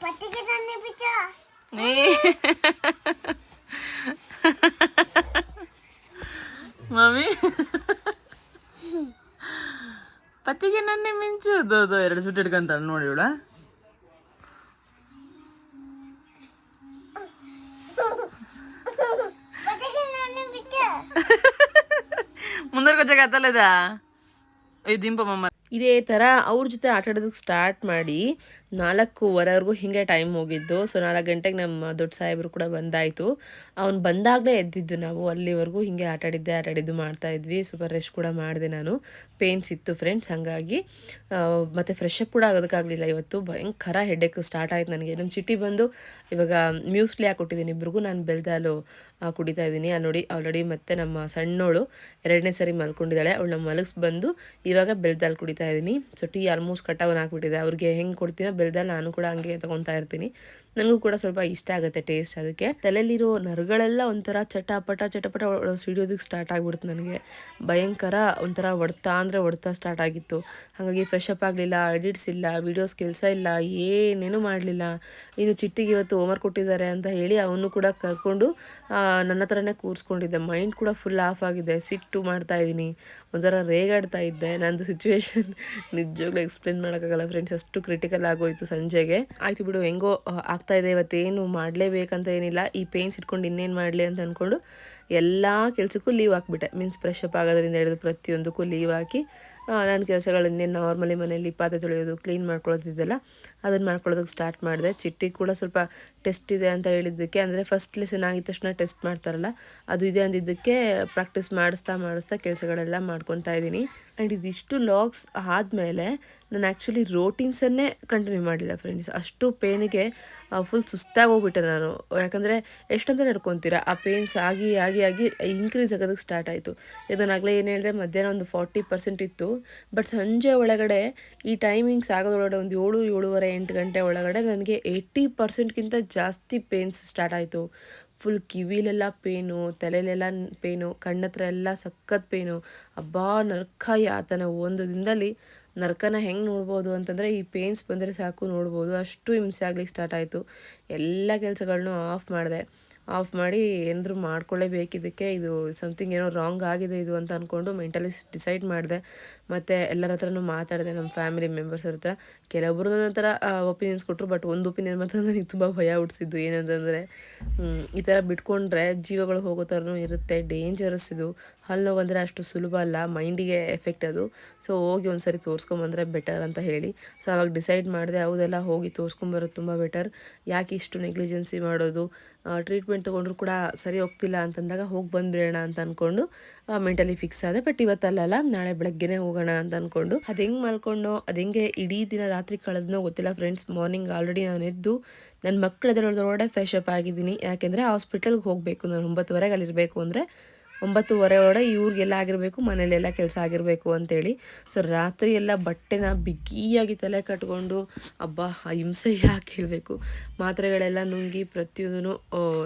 ಪಟ್ಟಿಗೆ ನನ್ನ ಬಿಚ್ಚ ಏ. ಮಮ್ಮಿ? ಪತಿಗೆ ನನ್ನೆ ಮಿಂಚು. ಅದು ಎರಡು ಸುಟ್ಟು ಹಿಡ್ಕೊಂತಾಳೆ ನೋಡಿ ಇವಳ. ಪಟ್ಟಿಗೆ ನನ್ನ ಬಿಚ್ಚ ಇದೇ ತರ ಅವ್ರ ಜೊತೆ ಆಟ ಆಡೋದಕ್ಕೆ ಸ್ಟಾರ್ಟ್ ಮಾಡಿ ನಾಲ್ಕೂವರೆವರೆಗೂ ಹಿಂಗೆ ಟೈಮ್ ಹೋಗಿದ್ದು. ಸೊ ನಾಲ್ಕು ಗಂಟೆಗೆ ನಮ್ಮ ದೊಡ್ಡ ಸಾಹೇಬರು ಕೂಡ ಬಂದಾಯಿತು. ಅವ್ನು ಬಂದಾಗಲೇ ಎದ್ದಿದ್ದು ನಾವು. ಅಲ್ಲಿವರೆಗೂ ಹಿಂಗೆ ಆಟಾಡಿದ್ದೆ ಆಟಾಡಿದ್ದು ಮಾಡ್ತಾಯಿದ್ವಿ ಸ್ವಲ್ಪ ರೆಸ್ಟ್ ಕೂಡ ಮಾಡಿದೆ ನಾನು. ಪೇನ್ಸ್ ಇತ್ತು ಫ್ರೆಂಡ್ಸ್ ಹಾಗಾಗಿ ಮತ್ತು ಫ್ರೆಶ್ ಅಪ್ ಕೂಡ ಆಗೋದಕ್ಕಾಗಲಿಲ್ಲ ಇವತ್ತು. ಭಯಂಕರ ಹೆಡ್ಡೇಕ್ ಸ್ಟಾರ್ಟ್ ಆಯಿತು ನನಗೆ. ನಮ್ಮ ಚಿಟ್ಟಿ ಬಂದು, ಇವಾಗ ಮ್ಯೂಸ್ಲಿ ಕೊಟ್ಟಿದ್ದೀನಿ. ಇಬ್ರಿಗೂ ನಾನು ಬೆಲ್ದಾಲು ಕುಡಿತಾ ಇದ್ದೀನಿ. ಅಲ್ಲಿ ನೋಡಿ ಆಲ್ರೆಡಿ ಮತ್ತೆ ನಮ್ಮ ಸಣ್ಣೋಳು ಎರಡನೇ ಸರಿ ಮಲ್ಕೊಂಡಿದ್ದಾಳೆ. ನಮ್ಮ ಮಲಗಿಸ್ ಬಂದು ಇವಾಗ ಬೆಲ್ದಾಲ್ ಕುಡಿತಾ ಇದ್ದೀನಿ. ಸೊ ಟೀ ಆಲ್ಮೋಸ್ಟ್ ಕಟಾವನ್ ಹಾಕ್ಬಿಟ್ಟಿದೆ ಅವ್ರಿಗೆ ಹೆಂಗೆ ಕೊಡ್ತೀನೋ ಬೆಲ್ದಾಲ್ ನಾನು ಕೂಡ ಹಂಗೆ ತಗೊತಾ ಇರ್ತೀನಿ. ನನಗೂ ಕೂಡ ಸ್ವಲ್ಪ ಇಷ್ಟ ಆಗುತ್ತೆ ಟೇಸ್ಟ್ ಅದಕ್ಕೆ. ತಲೆಯಲ್ಲಿರೋ ನರಗಳೆಲ್ಲ ಒಂಥರ ಚಟಪಟ ಚಟಪಟ ಸಿಡಿಯೋದಕ್ಕೆ ಸ್ಟಾರ್ಟ್ ಆಗಿಬಿಡ್ತು ನನಗೆ. ಭಯಂಕರ ಒಂಥರ ಹೊಡ್ತಾ ಅಂದರೆ ಹೊಡ್ತಾ ಸ್ಟಾರ್ಟ್ ಆಗಿತ್ತು. ಹಾಗಾಗಿ ಫ್ರೆಶ್ ಅಪ್ ಆಗಲಿಲ್ಲ ಎಡಿಟ್ಸ್ ಇಲ್ಲ ವೀಡಿಯೋಸ್ ಕೆಲಸ ಇಲ್ಲ ಏನೇನು ಮಾಡಲಿಲ್ಲ. ಇನ್ನು ಚಿಟ್ಟಿಗೆ ಇವತ್ತು ಹೋಮ್ವರ್ಕ್ ಕೊಟ್ಟಿದ್ದಾರೆ ಅಂತ ಹೇಳಿ ಅವನು ಕೂಡ ಕರ್ಕೊಂಡು ನನ್ನ ಹತ್ರನೇ ಕೂರಿಸ್ಕೊಂಡಿದ್ದೆ. ಮೈಂಡ್ ಕೂಡ ಫುಲ್ ಆಫ್ ಆಗಿದೆ. ಸಿಟ್ಟು ಮಾಡ್ತಾ ಇದ್ದೀನಿ ಒಂಥರ ರೇಗಾಡ್ತಾ ಇದ್ದೆ. ನಂದು ಸಿಚುವೇಶನ್ ನಿಜವಾಗ್ಲೂ ಎಕ್ಸ್ಪ್ಲೇನ್ ಮಾಡೋಕ್ಕಾಗಲ್ಲ ಫ್ರೆಂಡ್ಸ್ ಅಷ್ಟು ಕ್ರಿಟಿಕಲ್ ಆಗೋಯ್ತು ಸಂಜೆಗೆ. ಆಯ್ತು ಬಿಡು ಹೆಂಗೋ ಆ, ಆಗ್ತಾ ಇದೆ, ಇವತ್ತೇನು ಮಾಡಲೇಬೇಕಂತ ಏನಿಲ್ಲ. ಈ ಪೇನ್ಸ್ ಇಟ್ಕೊಂಡು ಇನ್ನೇನು ಮಾಡಲಿ ಅಂತ ಅಂದ್ಕೊಂಡು ಎಲ್ಲ ಕೆಲಸಕ್ಕೂ ಲೀವ್ ಹಾಕ್ಬಿಟ್ಟೆ. ಮೀನ್ಸ್ ಫ್ರೆಶ್ ಅಪ್ ಆಗೋದ್ರಿಂದ ಹಿಡಿದು ಪ್ರತಿಯೊಂದಕ್ಕೂ ಲೀವ್ ಹಾಕಿ ನನ್ನ ಕೆಲಸಗಳನ್ನೇನು ನಾರ್ಮಲಿ ಮನೇಲಿ ಪಾತ್ರೆ ತೊಳೆಯೋದು ಕ್ಲೀನ್ ಮಾಡ್ಕೊಳ್ಳೋದಿದ್ದೆಲ್ಲ ಅದನ್ನು ಮಾಡ್ಕೊಳ್ಳೋದಕ್ಕೆ ಸ್ಟಾರ್ಟ್ ಮಾಡಿದೆ. ಚಿಟ್ಟಿ ಕೂಡ ಸ್ವಲ್ಪ ಟೆಸ್ಟ್ ಇದೆ ಅಂತ ಹೇಳಿದ್ದಕ್ಕೆ, ಅಂದರೆ ಫಸ್ಟ್ ಲೆಸನ್ ಆಗಿದ ತಕ್ಷಣ ಟೆಸ್ಟ್ ಮಾಡ್ತಾರಲ್ಲ, ಅದು ಇದೆ ಅಂದಿದ್ದಕ್ಕೆ ಪ್ರಾಕ್ಟೀಸ್ ಮಾಡಿಸ್ತಾ ಮಾಡಿಸ್ತಾ ಕೆಲಸಗಳೆಲ್ಲ ಮಾಡ್ಕೊತಾ ಇದ್ದೀನಿ. ಆ್ಯಂಡ್ ಇದಿಷ್ಟು ಲಾಗ್ಸ್ ಆದಮೇಲೆ ನಾನು ಆ್ಯಕ್ಚುಲಿ ರೋಟೀನ್ಸನ್ನೇ ಕಂಟಿನ್ಯೂ ಮಾಡಿಲ್ಲ ಫ್ರೆಂಡ್ಸ್ ಅಷ್ಟು ಪೇನಿಗೆ ಫುಲ್ ಸುಸ್ತಾಗಿ ಹೋಗ್ಬಿಟ್ಟೆ ನಾನು. ಯಾಕಂದರೆ ಎಷ್ಟಂತ ನಡ್ಕೊತೀರಾ? ಆ ಪೇನ್ಸ್ ಆಗಿ ಆಗಿ ಆಗಿ ಇನ್ಕ್ರೀಸ್ ಆಗೋದಕ್ಕೆ ಸ್ಟಾರ್ಟ್ ಆಯಿತು. ಇದನ್ನಾಗಲೇ ಏನು ಹೇಳಿದೆ, ಮಧ್ಯಾಹ್ನ ಒಂದು ಫಾರ್ಟಿ ಪರ್ಸೆಂಟ್ ಇತ್ತು. ಬಟ್ ಸಂಜೆ ಒಳಗಡೆ ಈ ಟೈಮಿಂಗ್ಸ್ ಆಗೋದೊಳಗಡೆ ಒಂದು ಏಳು, ಏಳುವರೆ, ಎಂಟು ಗಂಟೆ ಒಳಗಡೆ ನನಗೆ ಏಯ್ಟಿ ಪರ್ಸೆಂಟ್ಗಿಂತ ಜಾಸ್ತಿ ಪೇನ್ಸ್ ಸ್ಟಾರ್ಟ್ ಆಯಿತು. ಫುಲ್ ಕಿವಿಲೆಲ್ಲ ಪೇನು ತಲೆಲೆಲ್ಲ ಪೇನು ಕಣ್ಣತ್ರ ಎಲ್ಲ ಸಖತ್ ಪೇನು ಅಬ್ಬಾ ನರ್ಕ ಯಾತನ ಒಂದು ದಿನದಲ್ಲಿ ನರ್ಕನ ಹೆಂಗೆ ನೋಡ್ಬೋದು ಅಂತಂದರೆ ಈ ಪೇನ್ಸ್ ಬಂದರೆ ಸಾಕು ನೋಡ್ಬೋದು. ಅಷ್ಟು ಹಿಂಸೆ ಆಗ್ಲಿಕ್ಕೆ ಸ್ಟಾರ್ಟ್ ಆಯಿತು. ಎಲ್ಲ ಕೆಲಸಗಳನ್ನೂ ಆಫ್ ಮಾಡಿದೆ. ಆಫ್ ಮಾಡಿ ಏನಾದರೂ ಮಾಡ್ಕೊಳ್ಳೇಬೇಕಿದ್ದಕ್ಕೆ ಇದು ಸಮಥಿಂಗ್ ಏನೋ ರಾಂಗ್ ಆಗಿದೆ ಇದು ಅಂತ ಅಂದ್ಕೊಂಡು ಮೆಂಟಲಿ ಡಿಸೈಡ್ ಮಾಡಿದೆ. ಮತ್ತು ಎಲ್ಲರ ಹತ್ರನೂ ಮಾತಾಡಿದೆ ನಮ್ಮ ಫ್ಯಾಮಿಲಿ ಮೆಂಬರ್ಸ್ ಹತ್ರ. ಕೆಲವೊಬ್ರು ನನ್ನ ಥರ ಒಪಿನಿಯನ್ಸ್ ಕೊಟ್ಟರು ಬಟ್ ಒಂದು ಒಪಿನಿಯನ್ ಮಾತ್ರ ನನಗೆ ತುಂಬ ಭಯ ಹುಟ್ಟಿಸಿದ್ದು ಏನಂತಂದರೆ ಈ ಥರ ಬಿಟ್ಕೊಂಡ್ರೆ ಜೀವಗಳು ಹೋಗೋ ಥರನೂ ಇರುತ್ತೆ ಡೇಂಜರಸ್ ಇದು. ಹಲ್ಲು ಅಂದರೆ ಅಷ್ಟು ಸುಲಭ ಅಲ್ಲ, ಮೈಂಡಿಗೆ ಎಫೆಕ್ಟ್ ಅದು. ಸೊ ಹೋಗಿ ಒಂದು ಸರಿ ತೋರಿಸ್ಕೊಂಬಂದ್ರೆ ಬೆಟರ್ ಅಂತ ಹೇಳಿ. ಸೊ ಅವಾಗ ಡಿಸೈಡ್ ಮಾಡಿದೆ ಅವುದೆಲ್ಲ ಹೋಗಿ ತೋರಿಸ್ಕೊಂಬರೋದು ತುಂಬ ಬೆಟರ್ ಯಾಕೆ ಇಷ್ಟು ನೆಗ್ಲಿಜೆನ್ಸಿ ಮಾಡೋದು? ಟ್ರೀಟ್ಮೆಂಟ್ ತೊಗೊಂಡ್ರು ಕೂಡ ಸರಿ ಹೋಗ್ತಿಲ್ಲ ಅಂತಂದಾಗ ಹೋಗಿ ಬಂದುಬಿಡೋಣ ಅಂತ ಅಂದ್ಕೊಂಡು ಮೆಂಟಲಿ ಫಿಕ್ಸ್ ಆದೆ. ಬಟ್ ಇವತ್ತಲ್ಲ ನಾಳೆ ಬೆಳಗ್ಗೆನೇ ಹೋಗೋಣ ಅಂತ ಅಂದ್ಕೊಂಡು ಅದು ಹೆಂಗೆ ಮಲ್ಕೊಂಡು ಅದು ಹೆಂಗೆ ಇಡೀ ದಿನ ರಾತ್ರಿ ಕಳೆದ್ನೋ ಗೊತ್ತಿಲ್ಲ ಫ್ರೆಂಡ್ಸ್ ಮಾರ್ನಿಂಗ್ ಆಲ್ರೆಡಿ ನಾನು ಎದ್ದು ನನ್ನ ಮಕ್ಕಳು ಎದ್ದೇಳೋದ್ರೊಳಗಡೆ ಫ್ರೆಶ್ ಅಪ್ ಆಗಿದ್ದೀನಿ. ಯಾಕೆಂದರೆ ಹಾಸ್ಪಿಟಲ್ಗೆ ಹೋಗಬೇಕು, ನಾನು ಒಂಬತ್ತುವರೆಗೆ ಅಲ್ಲಿರಬೇಕು ಅಂದರೆ ಒಂಬತ್ತುವರೆ ಒಳಗಡೆ ಇವ್ರಿಗೆಲ್ಲ ಆಗಿರಬೇಕು ಮನೇಲೆಲ್ಲ ಕೆಲಸ ಆಗಿರಬೇಕು ಅಂತೇಳಿ. ಸೊ ರಾತ್ರಿ ಎಲ್ಲ ಬಟ್ಟೆನ ಬಿಗಿಯಾಗಿ ತಲೆ ಕಟ್ಕೊಂಡು ಹಬ್ಬ ಹಿಂಸೆ ಯಾಕೆ? ಹೇಳಬೇಕು. ಮಾತ್ರೆಗಳೆಲ್ಲ ನುಂಗಿ ಪ್ರತಿಯೊಂದೂ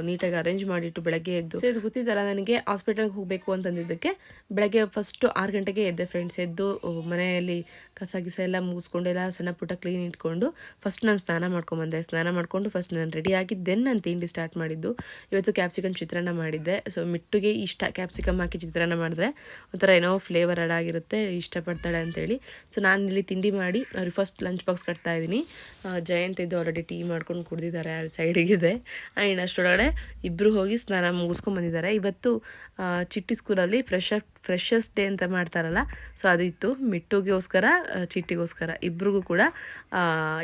ನೀಟಾಗಿ ಅರೇಂಜ್ ಮಾಡಿಟ್ಟು ಬೆಳಗ್ಗೆ ಎದ್ದು ಇದು ಗೊತ್ತಿದ್ದಲ್ಲ ನನಗೆ ಹಾಸ್ಪಿಟಲ್ಗೆ ಹೋಗಬೇಕು ಅಂತಂದಿದ್ದಕ್ಕೆ ಬೆಳಗ್ಗೆ ಫಸ್ಟು ಆರು ಗಂಟೆಗೆ ಎದ್ದೆ ಫ್ರೆಂಡ್ಸ್ ಎದ್ದು ಮನೆಯಲ್ಲಿ ಕಸ ಗಿಸ ಎಲ್ಲ ಮುಗಿಸ್ಕೊಂಡು, ಎಲ್ಲ ಸಣ್ಣ ಪುಟ್ಟ ಕ್ಲೀನ್ ಇಟ್ಕೊಂಡು ಫಸ್ಟ್ ನಾನು ಸ್ನಾನ ಮಾಡ್ಕೊಂಬಂದೆ. ಸ್ನಾನ ಮಾಡಿಕೊಂಡು ಫಸ್ಟ್ ನಾನು ರೆಡಿ ಆಗಿದ್ದೆನ್ ನಾನು ತಿಂಡಿ ಸ್ಟಾರ್ಟ್ ಮಾಡಿದ್ದು. ಇವತ್ತು ಕ್ಯಾಪ್ಸಿಕಮ್ ಚಿತ್ರಾನ್ನ ಮಾಡಿದ್ದೆ. ಸೊ ಮಿಟ್ಟುಗೆ ಇಷ್ಟ ಕ್ಯಾಪ್ಸಿಕಮ್ ಹಾಕಿ ಚಿತ್ರಾನ್ನ ಮಾಡಿದ್ರೆ ಒಂಥರ ಏನೋ ಫ್ಲೇವರ್ ಆಡ್ ಆಗಿರುತ್ತೆ, ಇಷ್ಟಪಡ್ತಾಳೆ ಅಂತೇಳಿ. ಸೊ ನಾನು ಇಲ್ಲಿ ತಿಂಡಿ ಮಾಡಿ, ಅವ್ರಿಗೆ ಫಸ್ಟ್ ಲಂಚ್ ಬಾಕ್ಸ್ ಕಟ್ತಾ ಇದ್ದೀನಿ. ಜಯಂತ್ ಇದ್ದು ಆಲ್ರೆಡಿ ಟೀ ಮಾಡ್ಕೊಂಡು ಕುಡ್ದಿದ್ದಾರೆ ಅಲ್ಲಿ ಸೈಡಿಗಿದೆ ಆ್ಯಂಡ್ ಅಷ್ಟರೊಳಗಡೆ ಇಬ್ಬರು ಹೋಗಿ ಸ್ನಾನ ಮುಗಿಸ್ಕೊಂಡು ಬಂದಿದ್ದಾರೆ. ಇವತ್ತು ಚಿಟ್ಟಿ ಸ್ಕೂಲಲ್ಲಿ ಫ್ರೆಶರ್ ಫ್ರೆಶರ್ಸ್ ಡೇ ಅಂತ ಮಾಡ್ತಾರಲ್ಲ ಸೊ ಅದಿತ್ತು ಮಿಟ್ಟುಗೋಸ್ಕರ ಚಿಟ್ಟಿಗೋಸ್ಕರ. ಇಬ್ರಿಗೂ ಕೂಡ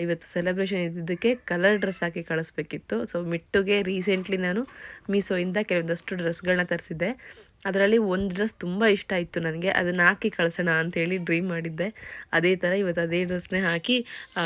ಇವತ್ತು ಸೆಲೆಬ್ರೇಷನ್ ಇದ್ದಿದ್ದಕ್ಕೆ ಕಲರ್ ಡ್ರೆಸ್ ಹಾಕಿ ಕಳಿಸ್ಬೇಕಿತ್ತು. ಸೊ ಮಿಟ್ಟುಗೆ ರೀಸೆಂಟ್ಲಿ ನಾನು ಮೀಸೋಯಿಂದ ಕೆಲವೊಂದಷ್ಟು ಡ್ರೆಸ್ಗಳನ್ನ ತರಿಸಿದ್ದೆ. ಅದರಲ್ಲಿ ಒಂದು ಡ್ರೆಸ್ ತುಂಬ ಇಷ್ಟ ಆಯಿತು ನನಗೆ, ಅದನ್ನು ಹಾಕಿ ಕಳಿಸೋಣ ಅಂತೇಳಿ ಡ್ರೀಮ್ ಮಾಡಿದ್ದೆ. ಅದೇ ಥರ ಇವತ್ತು ಅದೇ ಡ್ರೆಸ್ನೇ ಹಾಕಿ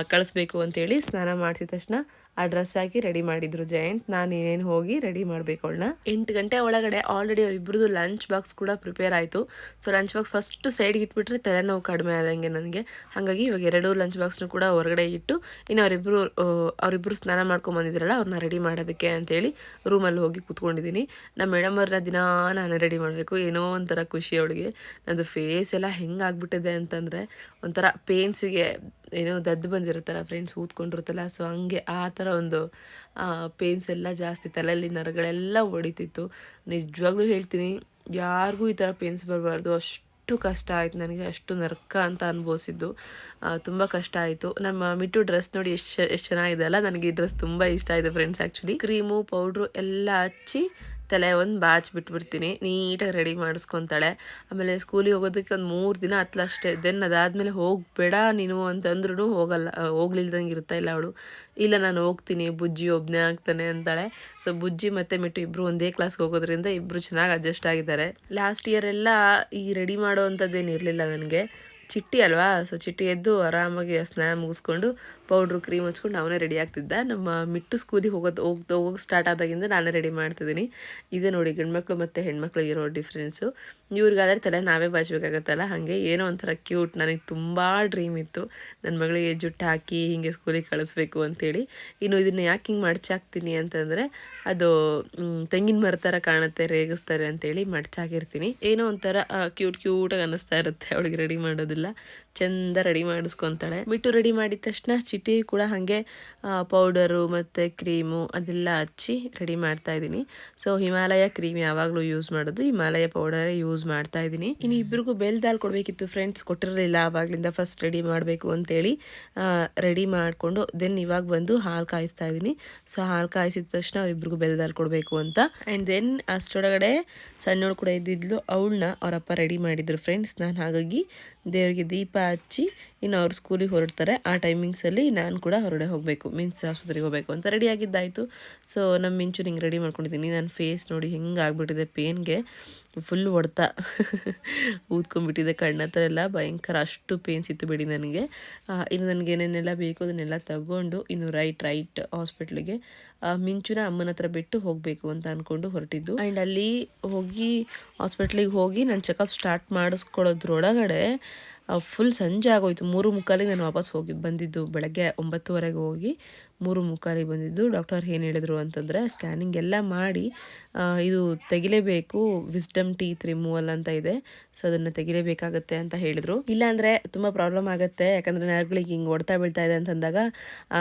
ಕಳಿಸ್ಬೇಕು ಅಂತೇಳಿ ಸ್ನಾನ ಮಾಡಿಸಿದ ತಕ್ಷಣ ಆ ಡ್ರೆಸ್ ಹಾಕಿ ರೆಡಿ ಮಾಡಿದ್ರು ಜಯಂತ್. ನಾನು ಇನ್ನೇನು ಹೋಗಿ ರೆಡಿ ಮಾಡಬೇಕು ಅವಳನ್ನ. ಎಂಟು ಗಂಟೆ ಒಳಗಡೆ ಆಲ್ರೆಡಿ ಅವರಿಬ್ಬರದು ಲಂಚ್ ಬಾಕ್ಸ್ ಕೂಡ ಪ್ರಿಪೇರ್ ಆಯಿತು. ಸೊ ಲಂಚ್ ಬಾಕ್ಸ್ ಫಸ್ಟ್ ಸೈಡ್ಗೆ ಇಟ್ಬಿಟ್ರೆ ತಲೆನೋವು ಕಡಿಮೆ ಆದಂಗೆ ನನಗೆ. ಹಾಗಾಗಿ ಇವಾಗ ಎರಡು ಲಂಚ್ ಬಾಕ್ಸ್ನು ಕೂಡ ಹೊರಗಡೆ ಇಟ್ಟು, ಇನ್ನು ಅವರಿಬ್ಬರು ಅವರಿಬ್ಬರು ಸ್ನಾನ ಮಾಡ್ಕೊಂಬಂದಿದ್ರಲ್ಲ ಅವ್ರನ್ನ ರೆಡಿ ಮಾಡೋದಕ್ಕೆ ಅಂತೇಳಿ ರೂಮಲ್ಲಿ ಹೋಗಿ ಕೂತ್ಕೊಂಡಿದ್ದೀನಿ ನಮ್ಮ ಮೇಡಮ್ ಅವ್ರನ್ನ ದಿನ ನಾನು ರೆಡಿ ಮಾಡಬೇಕು. ಏನೋ ಒಂಥರ ಖುಷಿ ಅವಳಿಗೆ. ನನ್ನದು ಫೇಸ್ ಎಲ್ಲ ಹೆಂಗೆ ಆಗಿಬಿಟ್ಟಿದೆ ಅಂತಂದರೆ, ಒಂಥರ ಪೇನ್ಸಿಗೆ ಏನೋ ದದ್ದು ಬಂದಿರುತ್ತಲ್ಲ ಫ್ರೆಂಡ್ಸ್ ಊದ್ಕೊಂಡಿರುತ್ತಲ್ಲ ಸೊ ಹಂಗೆ ಆ ಥರ ಒಂದು ಪೇನ್ಸ್ ಎಲ್ಲ ಜಾಸ್ತಿ ತಲೆಯಲ್ಲಿ ನರಗಳೆಲ್ಲ ಹೊಡಿತಿತ್ತು. ನಿಜವಾಗ್ಲೂ ಹೇಳ್ತೀನಿ, ಯಾರಿಗೂ ಈ ಥರ ಪೇನ್ಸ್ ಬರಬಾರ್ದು. ಅಷ್ಟು ಕಷ್ಟ ಆಯಿತು ನನಗೆ, ಅಷ್ಟು ನರಕ ಅಂತ ಅನುಭವಿಸಿದ್ದು. ತುಂಬ ಕಷ್ಟ ಆಯಿತು. ನಮ್ಮ ಮಿಟ್ಟು ಡ್ರೆಸ್ ನೋಡಿ ಎಷ್ಟು ಎಷ್ಟು ಚೆನ್ನಾಗಿದೆ ಅಲ್ಲ? ನನಗೆ ಈ ಡ್ರೆಸ್ ತುಂಬ ಇಷ್ಟ ಆಯಿತು ಫ್ರೆಂಡ್ಸ್ ಆ್ಯಕ್ಚುಲಿ ಕ್ರೀಮು ಪೌಡ್ರು ಎಲ್ಲ ಹಚ್ಚಿ ತಲೆ ಒಂದು ಬಾಚ್ ಬಿಟ್ಬಿಡ್ತೀನಿ. ನೀಟಾಗಿ ರೆಡಿ ಮಾಡಿಸ್ಕೊತಾಳೆ. ಆಮೇಲೆ ಸ್ಕೂಲಿಗೆ ಹೋಗೋದಕ್ಕೆ ಒಂದು ಮೂರು ದಿನ ಹತ್ಲಷ್ಟೇ ದೆನ್ ಅದಾದಮೇಲೆ ಹೋಗಬೇಡ ನೀನು ಅಂತಂದ್ರೂ ಹೋಗಲ್ಲ ಹೋಗ್ಲಿಲ್ದಂಗೆ ಇರ್ತಾ ಇಲ್ಲ ಅವಳು. ಇಲ್ಲ, ನಾನು ಹೋಗ್ತೀನಿ, ಬುಜ್ಜಿ ಒಬ್ಬನೇ ಆಗ್ತಾನೆ ಅಂತಾಳೆ. ಸೊ ಬುಜ್ಜಿ ಮತ್ತು ಮಿಟ್ಟು ಇಬ್ಬರು ಒಂದೇ ಕ್ಲಾಸ್ಗೆ ಹೋಗೋದ್ರಿಂದ ಇಬ್ಬರು ಚೆನ್ನಾಗಿ ಅಡ್ಜಸ್ಟ್ ಆಗಿದ್ದಾರೆ. ಲಾಸ್ಟ್ ಇಯರ್ ಎಲ್ಲ ಈ ರೆಡಿ ಮಾಡೋ ಅಂಥದ್ದೇನಿರಲಿಲ್ಲ ನನಗೆ. ಚಿಟ್ಟಿ ಅಲ್ವಾ? ಸೊ ಚಿಟ್ಟಿ ಎದ್ದು ಆರಾಮಾಗಿ ಸ್ನಾನ ಮುಗಿಸ್ಕೊಂಡು ಪೌಡ್ರು ಕ್ರೀಮ್ ಹಚ್ಕೊಂಡು ಅವನೇ ರೆಡಿ ಆಗ್ತಿದ್ದ. ನಮ್ಮ ಮಿಟ್ಟು ಸ್ಕೂಲಿಗೆ ಹೋಗೋದು ಹೋಗ್ತಾ ಹೋಗೋಕೆ ಸ್ಟಾರ್ಟ್ ಆದಾಗಿಂದ ನಾನೇ ರೆಡಿ ಮಾಡ್ತಿದ್ದೀನಿ. ಇದೇ ನೋಡಿ ಗಂಡ್ಮಕ್ಳು ಮತ್ತು ಹೆಣ್ಮಕ್ಳು ಇರೋ ಡಿಫ್ರೆನ್ಸು ಇವ್ರಿಗಾದರೆ ತಲೆ ನಾವೇ ಬಾಚಬೇಕಾಗತ್ತಲ್ಲ? ಹಾಗೆ ಏನೋ ಒಂಥರ ಕ್ಯೂಟ್ ನನಗೆ ತುಂಬ ಡ್ರೀಮ್ ಇತ್ತು. ನನ್ನ ಮಗಳಿಗೆ ಜುಟ್ಟು ಹಾಕಿ ಹೀಗೆ ಸ್ಕೂಲಿಗೆ ಕಳಿಸ್ಬೇಕು ಅಂತೇಳಿ. ಇನ್ನು ಇದನ್ನು ಯಾಕೆ ಹಿಂಗೆ ಮಡ್ಚಾಕ್ತೀನಿ ಅಂತಂದರೆ, ಅದು ತೆಂಗಿನ ಮರ ಥರ ಕಾಣುತ್ತೆ, ರೇಗಿಸ್ತಾರೆ ಅಂತೇಳಿ ಮಡ್ಚಾಕಿರ್ತೀನಿ ಏನೋ ಒಂಥರ ಕ್ಯೂಟ್ ಕ್ಯೂಟಾಗಿ ಅನ್ನಿಸ್ತಾ ಇರುತ್ತೆ. ಅವಳಿಗೆ ರೆಡಿ ಮಾಡೋದಿಲ್ಲ. ಇಲ್ಲ ಚಂದ ರೆಡಿ ಮಾಡಿಸ್ಕೊತಾಳೆ. ಬಿಟ್ಟು ರೆಡಿ ಮಾಡಿದ ತಕ್ಷಣ ಚಿಟಿ ಕೂಡ ಹಾಗೆ ಪೌಡರು ಮತ್ತು ಕ್ರೀಮು ಅದೆಲ್ಲ ಹಚ್ಚಿ ರೆಡಿ ಮಾಡ್ತಾ ಇದ್ದೀನಿ. ಸೊ ಹಿಮಾಲಯ ಕ್ರೀಮ್ ಯಾವಾಗಲೂ ಯೂಸ್ ಮಾಡೋದು. ಹಿಮಾಲಯ ಪೌಡರೇ ಯೂಸ್ ಮಾಡ್ತಾ ಇದ್ದೀನಿ. ಇನ್ನು ಇಬ್ಬರಿಗೂ ಬೆಲ್ ದಾಲ್ ಕೊಡಬೇಕಿತ್ತು. ಫ್ರೆಂಡ್ಸ್ ಕೊಟ್ಟಿರಲಿಲ್ಲ. ಆವಾಗಲಿಂದ ಫಸ್ಟ್ ರೆಡಿ ಮಾಡಬೇಕು ಅಂತೇಳಿ ರೆಡಿ ಮಾಡಿಕೊಂಡು ದೆನ್ ಇವಾಗ ಬಂದು ಹಾಲು ಕಾಯಿಸ್ತಾ ಇದ್ದೀನಿ. ಸೊ ಹಾಲು ಕಾಯಿಸಿದ ತಕ್ಷಣ ಅವ್ರಿಬ್ರಿಗೂ ಬೆಲ್ ದಾಲ್ ಕೊಡಬೇಕು ಅಂತ. ಆ್ಯಂಡ್ ದೆನ್ ಅಷ್ಟೊಳಗಡೆ ಸಣ್ಣವಳು ಕೂಡ ಇದ್ದಿದ್ಲು. ಅವಳನ್ನ ಅವರಪ್ಪ ರೆಡಿ ಮಾಡಿದ್ರು. ಫ್ರೆಂಡ್ಸ್ ನಾನು ಹಾಗಾಗಿ ದೇವರಿಗೆ ದೀಪ ಹಚ್ಚಿ ಇನ್ನು ಅವ್ರು ಸ್ಕೂಲಿಗೆ ಹೊರಡ್ತಾರೆ. ಆ ಟೈಮಿಂಗ್ಸಲ್ಲಿ ನಾನು ಕೂಡ ಹೊರಗಡೆ ಹೋಗಬೇಕು. ಮೀನ್ಸ್ ಆಸ್ಪತ್ರೆಗೆ ಹೋಗಬೇಕು ಅಂತ ರೆಡಿ ಆಗಿದ್ದಾಯಿತು. ಸೊ ನಮ್ಮ ಮಿಂಚು ಹಿಂಗೆ ರೆಡಿ ಮಾಡ್ಕೊಂಡಿದ್ದೀನಿ. ನನ್ನ ಫೇಸ್ ನೋಡಿ ಹೆಂಗೆ ಆಗಿಬಿಟ್ಟಿದೆ ಪೇನ್ಗೆ ಫುಲ್ ಹೊಡ್ತಾ ಊದ್ಕೊಂಡ್ಬಿಟ್ಟಿದೆ ಕಣ್ಣ ಹತ್ರ ಎಲ್ಲ. ಭಯಂಕರ ಅಷ್ಟು ಪೇನ್ಸ್ ಇತ್ತು ಬಿಡಿ ನನಗೆ. ಇನ್ನು ನನಗೆ ಏನೇನೆಲ್ಲ ಬೇಕು ಅದನ್ನೆಲ್ಲ ತಗೊಂಡು ಇನ್ನು ರೈಟ್ ರೈಟ್ ಹಾಸ್ಪಿಟ್ಲಿಗೆ ಮಿಂಚುನ ಅಮ್ಮನ ಹತ್ರ ಬಿಟ್ಟು ಹೋಗಬೇಕು ಅಂತ ಅಂದ್ಕೊಂಡು ಹೊರಟಿದ್ದು. ಆ್ಯಂಡ್ ಅಲ್ಲಿ ಹೋಗಿ ಹಾಸ್ಪಿಟ್ಲಿಗೆ ಹೋಗಿ ನಾನು ಚೆಕಪ್ ಸ್ಟಾರ್ಟ್ ಮಾಡಿಸ್ಕೊಳ್ಳೋದ್ರೊಳಗಡೆ ಫುಲ್ ಸಂಜೆ ಆಗೋಯ್ತು. ಮೂರು ಮುಕ್ಕಾಲಿಗೆ ನಾನು ವಾಪಸ್ ಹೋಗಿ ಬಂದಿದ್ದು ಬೆಳಗ್ಗೆ ಒಂಬತ್ತುವರೆಗೆ ಹೋಗಿ. ಮೂರು ಮುಕ್ಕಾಲಿಗೆ ಬಂದಿದ್ದು. ಡಾಕ್ಟರ್ ಏನು ಹೇಳಿದರು ಅಂತಂದರೆ, ಸ್ಕ್ಯಾನಿಂಗ್ ಎಲ್ಲ ಮಾಡಿ ಇದು ತೆಗಿಲೇಬೇಕು, ವಿಸ್ಡಮ್ ಟೀತ್ ರಿಮೂವಲ್ ಅಂತ ಇದೆ. ಸೊ, ಅದನ್ನು ತೆಗಿಲೇಬೇಕಾಗತ್ತೆ ಅಂತ ಹೇಳಿದರು. ಇಲ್ಲಾಂದರೆ ತುಂಬ ಪ್ರಾಬ್ಲಮ್ ಆಗುತ್ತೆ. ಯಾಕಂದರೆ ನರ್ಗಳಿಗೆ ಹಿಂಗೆ ಹೊಡ್ತಾ ಬೀಳ್ತಾ ಇದೆ ಅಂತಂದಾಗ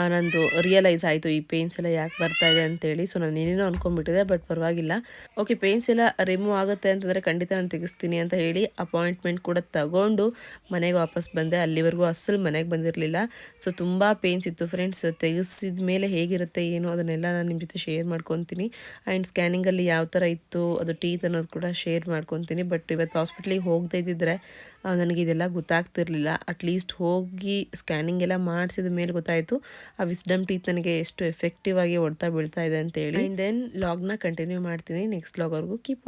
ನಂದು ರಿಯಲೈಸ್ ಆಯಿತು ಈ ಪೇಯ್ನ್ಸ್ ಎಲ್ಲ ಯಾಕೆ ಬರ್ತಾ ಇದೆ ಅಂತೇಳಿ. ಸೊ, ನಾನು ಏನೇನೋ ಅನ್ಕೊಂಡ್ಬಿಟ್ಟಿದೆ, ಬಟ್ ಪರವಾಗಿಲ್ಲ. ಓಕೆ, ಪೇಯ್ನ್ಸ್ ಎಲ್ಲ ರಿಮೂವ್ ಆಗುತ್ತೆ ಅಂತಂದರೆ ಖಂಡಿತ ನಾನು ತೆಗಿಸ್ತೀನಿ ಅಂತ ಹೇಳಿ ಅಪಾಯಿಂಟ್ಮೆಂಟ್ ಕೂಡ ತಗೊಂಡು ಮನೆಗೆ ವಾಪಸ್ ಬಂದೆ. ಅಲ್ಲಿವರೆಗೂ ಅಸಲು ಮನೆಗೆ ಬಂದಿರಲಿಲ್ಲ. ಸೊ, ತುಂಬ ಪೇಯ್ನ್ಸ್ ಇತ್ತು. ಫ್ರೆಂಡ್ಸ್ ತೆಗೆಸಿದ ಮೇಲೆ ಹೇಗಿರುತ್ತೆ, ಏನು ಅದನ್ನೆಲ್ಲ ನಾನು ನಿಮ್ಮ ಜೊತೆ ಶೇರ್ ಮಾಡ್ಕೊತೀನಿ. ಆ್ಯಂಡ್ ಸ್ಕ್ಯಾನಿಂಗಲ್ಲಿ ಯಾವ ಥರ ಇತ್ತು, ಅದು ಟೀತ್ ಅನ್ನೋದು ಕೂಡ ಶೇರ್ ಮಾಡ್ಕೊತೀನಿ. ಬಟ್ ಇವತ್ತು ಹಾಸ್ಪಿಟ್ಲಿಗೆ ಹೋಗದೇ ಇದ್ದಿದ್ರೆ ನನಗೆ ಇದೆಲ್ಲ ಗೊತ್ತಾಗ್ತಿರ್ಲಿಲ್ಲ. ಅಟ್ಲೀಸ್ಟ್ ಹೋಗಿ ಸ್ಕ್ಯಾನಿಂಗ್ ಎಲ್ಲ ಮಾಡಿಸಿದ ಮೇಲೆ ಗೊತ್ತಾಯಿತು, ಆ ವಿಸ್ಡಮ್ ಟೀತ್ ನನಗೆ ಎಷ್ಟು ಎಫೆಕ್ಟಿವ್ ಆಗಿ ಹೊಡ್ತಾ ಬೀಳ್ತಾ ಇದೆ ಅಂತೇಳಿ ಆ್ಯಂಡ್ ದೆನ್ ಲಾಗ್ನ ಕಂಟಿನ್ಯೂ ಮಾಡ್ತೀನಿ. ನೆಕ್ಸ್ಟ್ ಲಾಗ್ವರೆಗೂ ಕೀಪ್